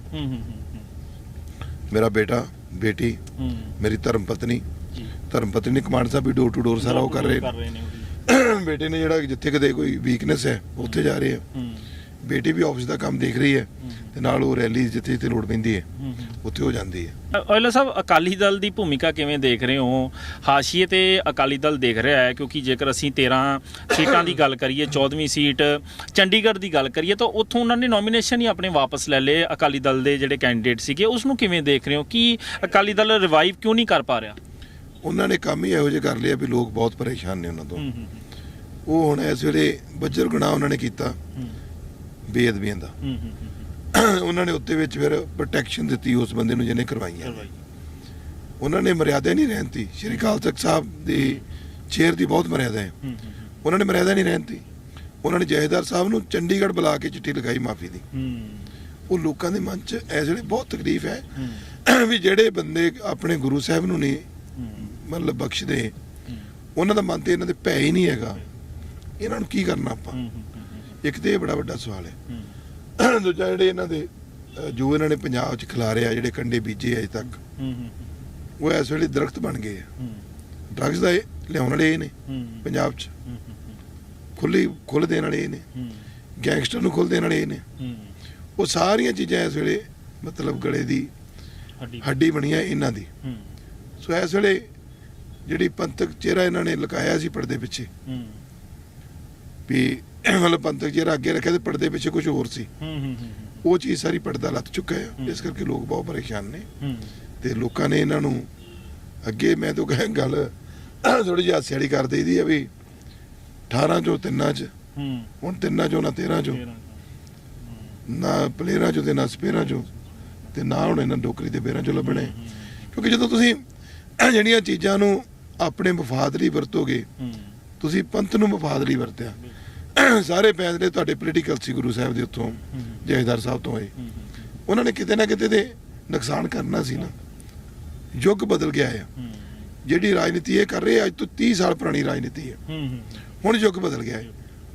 ਮੇਰਾ ਬੇਟਾ ਬੇਟੀ ਮੇਰੀ ਧਰਮ ਪਤਨੀ। ਧਰਮ ਪਤਨੀ command Sahib we door to door ਸਾਰਾ ਉਹ ਕਰ ਰਹੇ ਨੇ। ਬੇਟੇ ਨੇ ਜਿਹੜਾ ਜਿੱਥੇ ਕਿਤੇ ਕੋਈ ਵੀਕਨੈਸ ਹੈ ਉੱਥੇ ਜਾ ਰਹੇ ਆ। ਹੂੰ। ਬੇਟੀ ਵੀ ਆਫਿਸ ਦਾ ਕੰਮ ਦੇਖ ਰਹੀ ਹੈ। ਤੇ ਨਾਲ ਉਹ ਰੈਲੀ ਜਿੱਥੇ ਜਿੱਥੇ ਲੋੜ ਪੈਂਦੀ ਹੈ ਉੱਥੇ ਹੋ ਜਾਂਦੀ ਹੈ। ਔਇਲਾ ਸਾਹਿਬ ਅਕਾਲੀ ਦਲ ਦੀ ਭੂਮਿਕਾ ਕਿਵੇਂ ਦੇਖ ਰਹੇ ਹੋ? ਹਾਸ਼ੀਏ ਤੇ ਅਕਾਲੀ ਦਲ ਦੇਖ ਰਿਹਾ ਹੈ ਕਿਉਂਕਿ ਜੇਕਰ ਅਸੀਂ 13 ਸੀਟਾਂ ਦੀ ਗੱਲ ਕਰੀਏ 14ਵੀਂ ਸੀਟ ਚੰਡੀਗੜ੍ਹ ਦੀ ਗੱਲ ਕਰੀਏ ਤਾਂ ਉੱਥੋਂ ਉਹਨਾਂ ਨੇ ਨੋਮੀਨੇਸ਼ਨ ਹੀ ਆਪਣੇ ਵਾਪਸ ਲੈ ਲਏ ਅਕਾਲੀ ਦਲ ਦੇ ਜਿਹੜੇ ਕੈਂਡੀਡੇਟ ਸੀਗੇ। ਉਸ ਨੂੰ ਕਿਵੇਂ ਦੇਖ ਰਹੇ ਹੋ? ਕਿ ਅਕਾਲੀ ਦਲ ਰਿਵਾਈਵ ਕਿਉਂ ਨਹੀਂ ਕਰ ਪਾ ਰਿਹਾ? ਉਹਨਾਂ ਨੇ ਕੰਮ ਹੀ ਇਹੋ ਜਿਹਾ ਕਰ ਲਿਆ ਵੀ ਲੋਕ ਬਹੁਤ ਪਰੇਸ਼ਾਨ ਨੇ ਉਹਨਾਂ ਤੋਂ। ਉਹ ਹੁਣ ਇਸ ਵੇਲੇ ਬੱਜਰ ਗੁਨਾਹ ਉਹਨਾਂ ਨੇ ਕੀਤਾ ਬੇਅਦਬੀਆਂ ਦਾ। ਉਹਨਾਂ ਨੇ ਉੱਤੇ ਵਿੱਚ ਫਿਰ ਪ੍ਰੋਟੈਕਸ਼ਨ ਦਿੱਤੀ ਉਸ ਬੰਦੇ ਨੂੰ ਜਿਹਨੇ ਕਰਵਾਈਆਂ ਕਰਵਾਈ ਉਹਨਾਂ ਨੇ ਮਰਿਆਦਾ ਨਹੀਂ ਰਹਿੰਦੀ ਸ਼੍ਰੀ ਅਕਾਲ ਤਖਤ ਸਾਹਿਬ ਦੀ ਚੇਅਰ ਦੀ ਬਹੁਤ ਮਰਿਆਦਾ ਹੈ। ਉਹਨਾਂ ਨੇ ਮਰਿਆਦਾ ਨਹੀਂ ਰਹਿੰਦੀ ਉਹਨਾਂ ਨੇ ਜਹੇਦਾਰ ਸਾਹਿਬ ਨੂੰ ਚੰਡੀਗੜ੍ਹ ਬੁਲਾ ਕੇ ਚਿੱਠੀ ਲਿਖਾਈ ਮਾਫੀ ਦੀ। ਉਹ ਲੋਕਾਂ ਦੇ ਮਨ 'ਚ ਇਸ ਵੇਲੇ ਬਹੁਤ ਤਕਲੀਫ ਹੈ ਵੀ ਜਿਹੜੇ ਬੰਦੇ ਆਪਣੇ ਗੁਰੂ ਸਾਹਿਬ ਨੂੰ ਨਹੀਂ ਮਤਲਬ ਬਖਸ਼ਦੇ ਉਹਨਾਂ ਦਾ ਮਨ ਤੇ ਇਹਨਾਂ ਦੇ ਭੈ ਹੀ ਨਹੀਂ ਹੈਗਾ। ਇਹਨਾਂ ਨੂੰ ਕੀ ਕਰਨਾ ਆਪਾਂ? ਇੱਕ ਤੇ ਇਹ ਬੜਾ ਵੱਡਾ ਸਵਾਲ ਹੈ। ਦੂਜਾ ਜਿਹੜੇ ਇਹਨਾਂ ਦੇ ਜੋ ਇਹਨਾਂ ਨੇ ਪੰਜਾਬ 'ਚ ਖਿਲਾਰਿਆ ਜਿਹੜੇ ਕੰਡੇ ਬੀਜੇ ਅਜੇ ਤੱਕ। ਉਹ ਇਸ ਵੇਲੇ ਦਰਖਤ ਬਣ ਗਏ ਆ। ਡਰੱਗਸ ਦਾ ਲਿਆਉਣ ਵਾਲੇ ਇਹ ਨੇ ਪੰਜਾਬ 'ਚ। ਖੁੱਲੀ ਖੁੱਲ ਦੇਣ ਵਾਲੇ ਇਹ ਨੇ। ਗੈਂਗਸਟਰ ਨੂੰ ਖੁੱਲ ਦੇਣ ਵਾਲੇ ਇਹ ਨੇ। ਉਹ ਸਾਰੀਆਂ ਚੀਜ਼ਾਂ ਇਸ ਵੇਲੇ ਮਤਲਬ ਗਲੇ ਦੀ ਹੱਡੀ। ਹੱਡੀ ਬਣੀਆਂ ਇਹਨਾਂ ਦੀ। ਸੋ ਇਸ ਵੇਲੇ ਜਿਹੜੀ ਪੰਥਕ ਚਿਹਰਾ ਇਹਨਾਂ ਨੇ ਲੁਕਾਇਆ ਸੀ ਪਰਦੇ ਪਿੱਛੇ ਵੀ ਮਤਲਬ ਪੰਥਕ ਚਿਹਰਾ ਅੱਗੇ ਰੱਖਿਆ ਤੇ ਪਰਦੇ ਪਿੱਛੇ ਕੁਝ ਹੋਰ ਸੀ। ਉਹ ਚੀਜ਼ ਸਾਰੀ ਪਰਦਾ ਲੱਤ ਚੁੱਕਾ ਹੈ। ਇਸ ਕਰਕੇ ਲੋਕ ਬਹੁਤ ਪਰੇਸ਼ਾਨ ਨੇ। ਤੇ ਲੋਕਾਂ ਨੇ ਇਹਨਾਂ ਨੂੰ ਅੱਗੇ ਮੈਂ ਤਾਂ ਕਹਾਂ ਗੱਲ ਥੋੜੀ ਜਿਹੀ ਹਾਸੇ ਵਾਲੀ ਕਰ ਦੇਈਦੀ ਆ ਵੀ 18 ਚੋਂ ਤਿੰਨਾਂ ਚ ਹੁਣ ਤਿੰਨਾਂ ਚੋਂ ਨਾ 13 ਚੋਂ ਨਾ ਪਲੇਅਰਾਂ ਚੋਂ ਤੇ ਨਾ ਸਪੇਅਰਾਂ ਚੋਂ ਤੇ ਨਾ ਹੁਣ ਇਹਨਾਂ ਡੋਕਰੀ ਦੇ ਬੇਰਾਂ ਚੋਂ ਲੱਭਣੇ। ਕਿਉਂਕਿ ਜਦੋਂ ਤੁਸੀਂ ਜਿਹੜੀਆਂ ਚੀਜ਼ਾਂ ਨੂੰ ਆਪਣੇ ਮਫਾਦ ਲਈ ਵਰਤੋਗੇ ਤੁਸੀਂ ਪੰਥ ਨੂੰ ਮਫਾਦ ਲਈ ਵਰਤਿਆ। ਸਾਰੇ ਫੈਸਲੇ ਤੁਹਾਡੇ ਪੋਲੀਟੀਕਲ ਸੀ ਗੁਰੂ ਸਾਹਿਬ ਦੇ ਉੱਥੋਂ ਜਹੇਦਾਰ ਸਾਹਿਬ ਤੋਂ ਹੋਏ। ਉਹਨਾਂ ਨੇ ਕਿਤੇ ਨਾ ਕਿਤੇ ਤੇ ਨੁਕਸਾਨ ਕਰਨਾ ਸੀ ਨਾ। ਯੁੱਗ ਬਦਲ ਗਿਆ ਹੈ ਜਿਹੜੀ ਰਾਜਨੀਤੀ ਇਹ ਕਰ ਰਹੇ ਅੱਜ ਤੋਂ 30 ਸਾਲ ਪੁਰਾਣੀ ਰਾਜਨੀਤੀ ਹੈ ਹੁਣ ਯੁੱਗ ਬਦਲ ਗਿਆ ਹੈ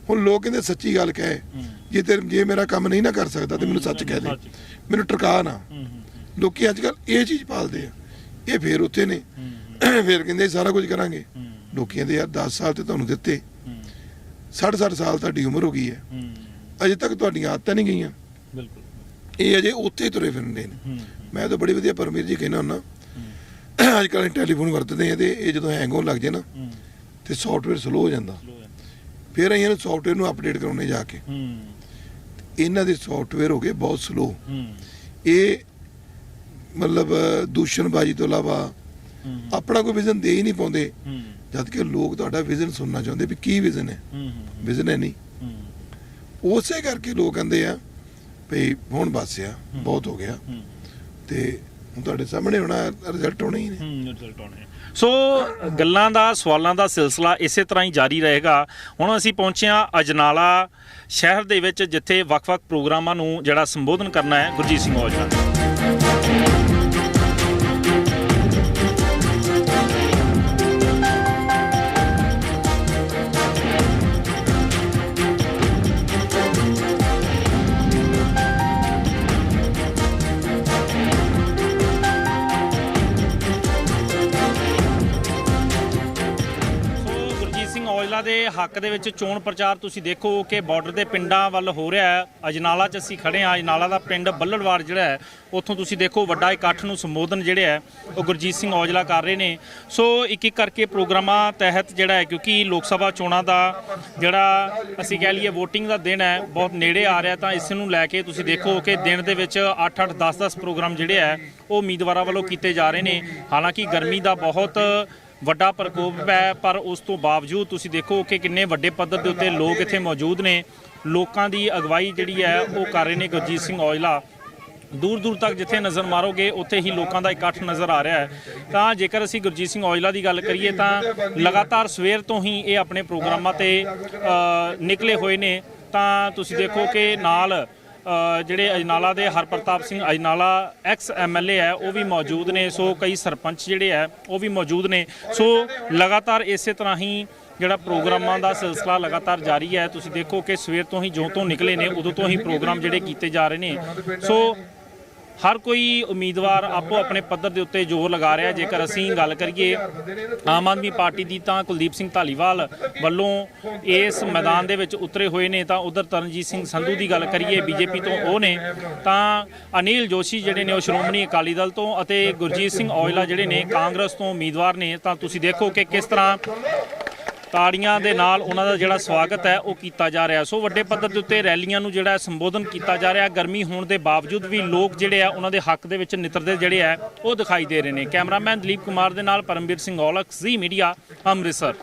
ਹੁਣ ਲੋਕ ਕਹਿੰਦੇ ਸੱਚੀ ਗੱਲ ਕਹੇ ਜੇ ਤੇ ਜੇ ਮੇਰਾ ਕੰਮ ਨਹੀਂ ਨਾ ਕਰ ਸਕਦਾ ਤੇ ਮੈਨੂੰ ਸੱਚ ਕਹਿ ਦੇ। ਮੈਨੂੰ ਟਰਕਾ ਨਾ। ਲੋਕੀ ਅੱਜ ਕੱਲ ਇਹ ਚੀਜ਼ ਪਾਲਦੇ ਆ। ਇਹ ਫੇਰ ਉੱਥੇ ਨੇ। ਫੇਰ ਕਹਿੰਦੇ ਸਾਰਾ ਕੁਝ ਕਰਾਂਗੇ। ਹੂੰ ਲੋਕੀ ਕਹਿੰਦੇ ਯਾਰ 10 ਸਾਲ ਤੇ ਤੁਹਾਨੂੰ ਦਿੱਤੇ। ਹੂੰ 60 60 ਸਾਲ ਤੁਹਾਡੀ ਉਮਰ ਹੋ ਗਈ ਹੈ। ਅਜੇ ਤੱਕ ਤੁਹਾਡੀਆਂ ਆਦਤਾਂ ਨਹੀਂ ਗਈਆਂ। ਬਿਲਕੁਲ। ਇਹ ਅਜੇ ਉੱਥੇ ਹੀ ਤੁਰੇ ਫਿਰਦੇ ਨੇ। ਮੈਂ ਤਾਂ ਬੜੀ ਵਧੀਆ ਪਰਮੀਰ ਜੀ ਕਹਿਣਾ ਹੁੰਦਾ। ਅੱਜ ਕੱਲ੍ਹ ਟੈਲੀਫੋਨ ਵਰਤਦੇ ਆ ਤੇ ਇਹ ਜਦੋਂ ਹੈਂਗ ਹੋਣ ਲੱਗ ਜੇ ਨਾ ਤੇ ਸੌਫਟਵੇਅਰ ਸਲੋ ਹੋ ਜਾਂਦਾ। ਫਿਰ ਅਸੀਂ ਇਹਨੂੰ ਸੌਫਟਵੇਅਰ ਨੂੰ ਅਪਡੇਟ ਕਰਾਉਣੇ ਜਾ ਕੇ। ਇਹਨਾਂ ਦੇ ਸੌਫਟਵੇਅਰ ਹੋ ਗਏ ਬਹੁਤ ਸਲੋ ਇਹ ਮਤਲਬ ਦੂਸ਼ਣਬਾਜ਼ੀ ਤੋਂ ਇਲਾਵਾ ਆਪਣਾ ਕੋਈ ਵਿਜ਼ਨ ਦੇ ਹੀ ਨਹੀਂ ਪਾਉਂਦੇ। ਜਦ ਕਿ ਲੋਕ ਤੁਹਾਡਾ ਵਿਜ਼ਨ ਸੁਣਨਾ ਚਾਹੁੰਦੇ ਵੀ ਕੀ ਵਿਜ਼ਨ ਹੈ? ਵਿਜ਼ਨ ਹੈ ਨਹੀਂ। ਉਸੇ ਕਰਕੇ ਲੋਕ ਕਹਿੰਦੇ ਆ ਵੀ ਹੁਣ ਬਸ ਆ ਬਹੁਤ ਹੋ ਗਿਆ। ਤੇ ਹੁਣ ਤੁਹਾਡੇ ਸਾਹਮਣੇ ਹੋਣਾ ਰਿਜ਼ਲਟ ਹੋਣਾ ਹੀ ਨੇ। ਰਿਜ਼ਲਟ ਆ। ਸੋ ਗੱਲਾਂ ਦਾ ਸਵਾਲਾਂ ਦਾ ਸਿਲਸਿਲਾ ਇਸੇ ਤਰ੍ਹਾਂ ਹੀ ਜਾਰੀ ਰਹੇਗਾ। ਹੁਣ ਅਸੀਂ ਪਹੁੰਚੇ ਹਾਂ ਅਜਨਾਲਾ ਸ਼ਹਿਰ ਦੇ ਵਿੱਚ ਜਿੱਥੇ ਵੱਖ-ਵੱਖ ਪ੍ਰੋਗਰਾਮਾਂ ਨੂੰ ਜਿਹੜਾ ਸੰਬੋਧਨ ਕਰਨਾ ਹੈ ਗੁਰਜੀਤ ਸਿੰਘ ਔਜਲਾ ਔਜਲਾ ਦੇ ਹੱਕ ਦੇ ਵਿੱਚ ਚੋਣ ਪ੍ਰਚਾਰ ਤੁਸੀਂ ਦੇਖੋ ਕਿ ਬਾਰਡਰ ਦੇ ਪਿੰਡਾਂ ਵੱਲ ਹੋ ਰਿਹਾ ਹੈ। ਅਜਨਾਲਾ 'ਚ ਅਸੀਂ ਖੜੇ ਹਾਂ। ਅਜਨਾਲਾ ਦਾ ਪਿੰਡ ਬੱਲੜਵਾੜ ਜਿਹੜਾ ਹੈ, ਉੱਥੋਂ ਤੁਸੀਂ ਦੇਖੋ ਵੱਡਾ ਇਕੱਠ ਨੂੰ ਸੰਬੋਧਨ ਜਿਹੜੇ ਹੈ, ਉਹ ਗੁਰਜੀਤ ਸਿੰਘ ਔਜਲਾ ਕਰ ਰਹੇ ਨੇ। ਸੋ ਇੱਕ ਇੱਕ ਕਰਕੇ ਪ੍ਰੋਗਰਾਮਾਂ ਤਹਿਤ ਜਿਹੜਾ ਹੈ, ਕਿਉਂਕਿ ਲੋਕ ਸਭਾ ਚੋਣਾਂ ਦਾ ਜਿਹੜਾ ਅਸੀਂ ਕਹਿ ਲਈਏ VOTING ਦਾ ਦਿਨ ਹੈ, ਬਹੁਤ ਨੇੜੇ ਆ ਰਿਹਾ ਤਾਂ ਇਸ ਨੂੰ ਲੈ ਕੇ ਤੁਸੀਂ ਦੇਖੋ ਕਿ ਦਿਨ ਦੇ ਵਿੱਚ 8-8 10-10 ਪ੍ਰੋਗਰਾਮ ਜਿਹੜੇ ਹੈ, ਉਹ ਉਮੀਦਵਾਰਾਂ ਵੱਲੋਂ ਕੀਤੇ ਜਾ ਰਹੇ ਨੇ। ਹਾਲਾਂਕਿ ਗਰਮੀ ਦਾ ਬਹੁਤ ਵੱਡਾ ਪ੍ਰਕੋਪ ਹੈ, ਪਰ ਉਸ ਤੋਂ ਬਾਵਜੂਦ ਤੁਸੀਂ ਦੇਖੋ ਕਿ ਕਿੰਨੇ ਵੱਡੇ ਪੱਧਰ ਦੇ ਉੱਤੇ ਲੋਕ ਇੱਥੇ ਮੌਜੂਦ ਨੇ। ਲੋਕਾਂ ਦੀ ਅਗਵਾਈ ਜਿਹੜੀ ਹੈ, ਉਹ ਕਰ ਰਹੇ ਨੇ ਗੁਰਜੀਤ ਸਿੰਘ ਔਜਲਾ। ਦੂਰ ਦੂਰ ਤੱਕ ਜਿੱਥੇ ਨਜ਼ਰ ਮਾਰੋਗੇ, ਉੱਥੇ ਹੀ ਲੋਕਾਂ ਦਾ ਇਕੱਠ ਨਜ਼ਰ ਆ ਰਿਹਾ ਹੈ। ਤਾਂ ਜੇਕਰ ਅਸੀਂ ਗੁਰਜੀਤ ਸਿੰਘ ਔਜਲਾ ਦੀ ਗੱਲ ਕਰੀਏ, ਤਾਂ ਲਗਾਤਾਰ ਸਵੇਰ ਤੋਂ ਹੀ ਇਹ ਆਪਣੇ ਪ੍ਰੋਗਰਾਮਾਂ ਤੇ ਨਿਕਲੇ ਹੋਏ ਨੇ। ਤਾਂ ਤੁਸੀਂ ਦੇਖੋ ਕਿ ਨਾਲ ਜਿਹੜੇ ਅਜਨਾਲਾ ਦੇ ਹਰਪ੍ਰਤਾਪ ਸਿੰਘ ਅਜਨਾਲਾ ਐਕਸ ਐਮਐਲਏ ਹੈ, ਉਹ ਵੀ ਮੌਜੂਦ ਨੇ। ਸੋ ਕਈ ਸਰਪੰਚ ਜਿਹੜੇ ਹੈ, ਉਹ ਵੀ ਮੌਜੂਦ ਨੇ। ਸੋ ਲਗਾਤਾਰ ਇਸੇ ਤਰ੍ਹਾਂ ਹੀ ਜਿਹੜਾ ਪ੍ਰੋਗਰਾਮਾਂ ਦਾ ਸਿਲਸਿਲਾ ਲਗਾਤਾਰ ਜਾਰੀ ਹੈ, ਤੁਸੀਂ ਦੇਖੋ ਕਿ ਸਵੇਰ ਤੋਂ ਹੀ ਜਿਉਂ ਤੋਂ ਨਿਕਲੇ ਨੇ, ਉਦੋਂ ਤੋਂ ਹੀ ਪ੍ਰੋਗਰਾਮ ਜਿਹੜੇ ਕੀਤੇ ਜਾ ਰਹੇ ਨੇ। ਸੋ ਹਰ ਕੋਈ ਉਮੀਦਵਾਰ ਆਪੋ ਆਪਣੇ ਪੱਧਰ ਦੇ ਉੱਤੇ ਜ਼ੋਰ ਲਗਾ ਰਿਹਾ ਜੇਕਰ ਅਸੀਂ ਗੱਲ ਕਰੀਏ ਆਮ ਆਦਮੀ ਪਾਰਟੀ ਦੀ ਤਾਂ ਕੁਲਦੀਪ ਸਿੰਘ ਢਾਲੀਵਾਲ ਵੱਲੋਂ ਇਸ ਮੈਦਾਨ ਦੇ ਵਿੱਚ ਉਤਰੇ ਹੋਏ ਨੇ, ਤਾਂ ਉਧਰ ਤਰਨਜੀਤ ਸਿੰਘ ਸੰਧੂ ਦੀ ਗੱਲ ਕਰੀਏ, ਬੀਜੇਪੀ ਤੋਂ ਉਹ ਨੇ, ਤਾਂ ਅਨਿਲ ਜੋਸ਼ੀ ਜਿਹੜੇ ਨੇ ਉਹ ਸ਼੍ਰੋਮਣੀ ਅਕਾਲੀ ਦਲ ਤੋਂ ਅਤੇ ਗੁਰਜੀਤ ਸਿੰਘ ਔਜਲਾ ਜਿਹੜੇ ਨੇ ਕਾਂਗਰਸ ਤੋਂ ਉਮੀਦਵਾਰ ਨੇ। ਤਾਂ ਤੁਸੀਂ ਦੇਖੋ ਕਿ ਕਿਸ ਤਰ੍ਹਾਂ ਤਾੜੀਆਂ ਦੇ ਨਾਲ ਉਹਨਾਂ ਦਾ ਜਿਹੜਾ ਸਵਾਗਤ ਹੈ, ਉਹ ਕੀਤਾ ਜਾ ਰਿਹਾ। ਸੋ ਵੱਡੇ ਪੱਧਰ ਦੇ ਉੱਤੇ ਰੈਲੀਆਂ ਨੂੰ ਜਿਹੜਾ ਸੰਬੋਧਨ ਕੀਤਾ ਜਾ ਰਿਹਾ। ਗਰਮੀ ਹੋਣ ਦੇ ਬਾਵਜੂਦ ਵੀ ਲੋਕ ਜਿਹੜੇ ਆ, ਉਹਨਾਂ ਦੇ ਹੱਕ ਦੇ ਵਿੱਚ ਨਿਤਰਦੇ ਜਿਹੜੇ ਆ, ਉਹ ਦਿਖਾਈ ਦੇ ਰਹੇ ਨੇ। ਕੈਮਰਾਮੈਨ ਦਲੀਪ ਕੁਮਾਰ ਦੇ ਨਾਲ ਪਰਮਵੀਰ ਸਿੰਘ ਔਲਖ, ਜ਼ੀ ਮੀਡੀਆ, ਅੰਮ੍ਰਿਤਸਰ।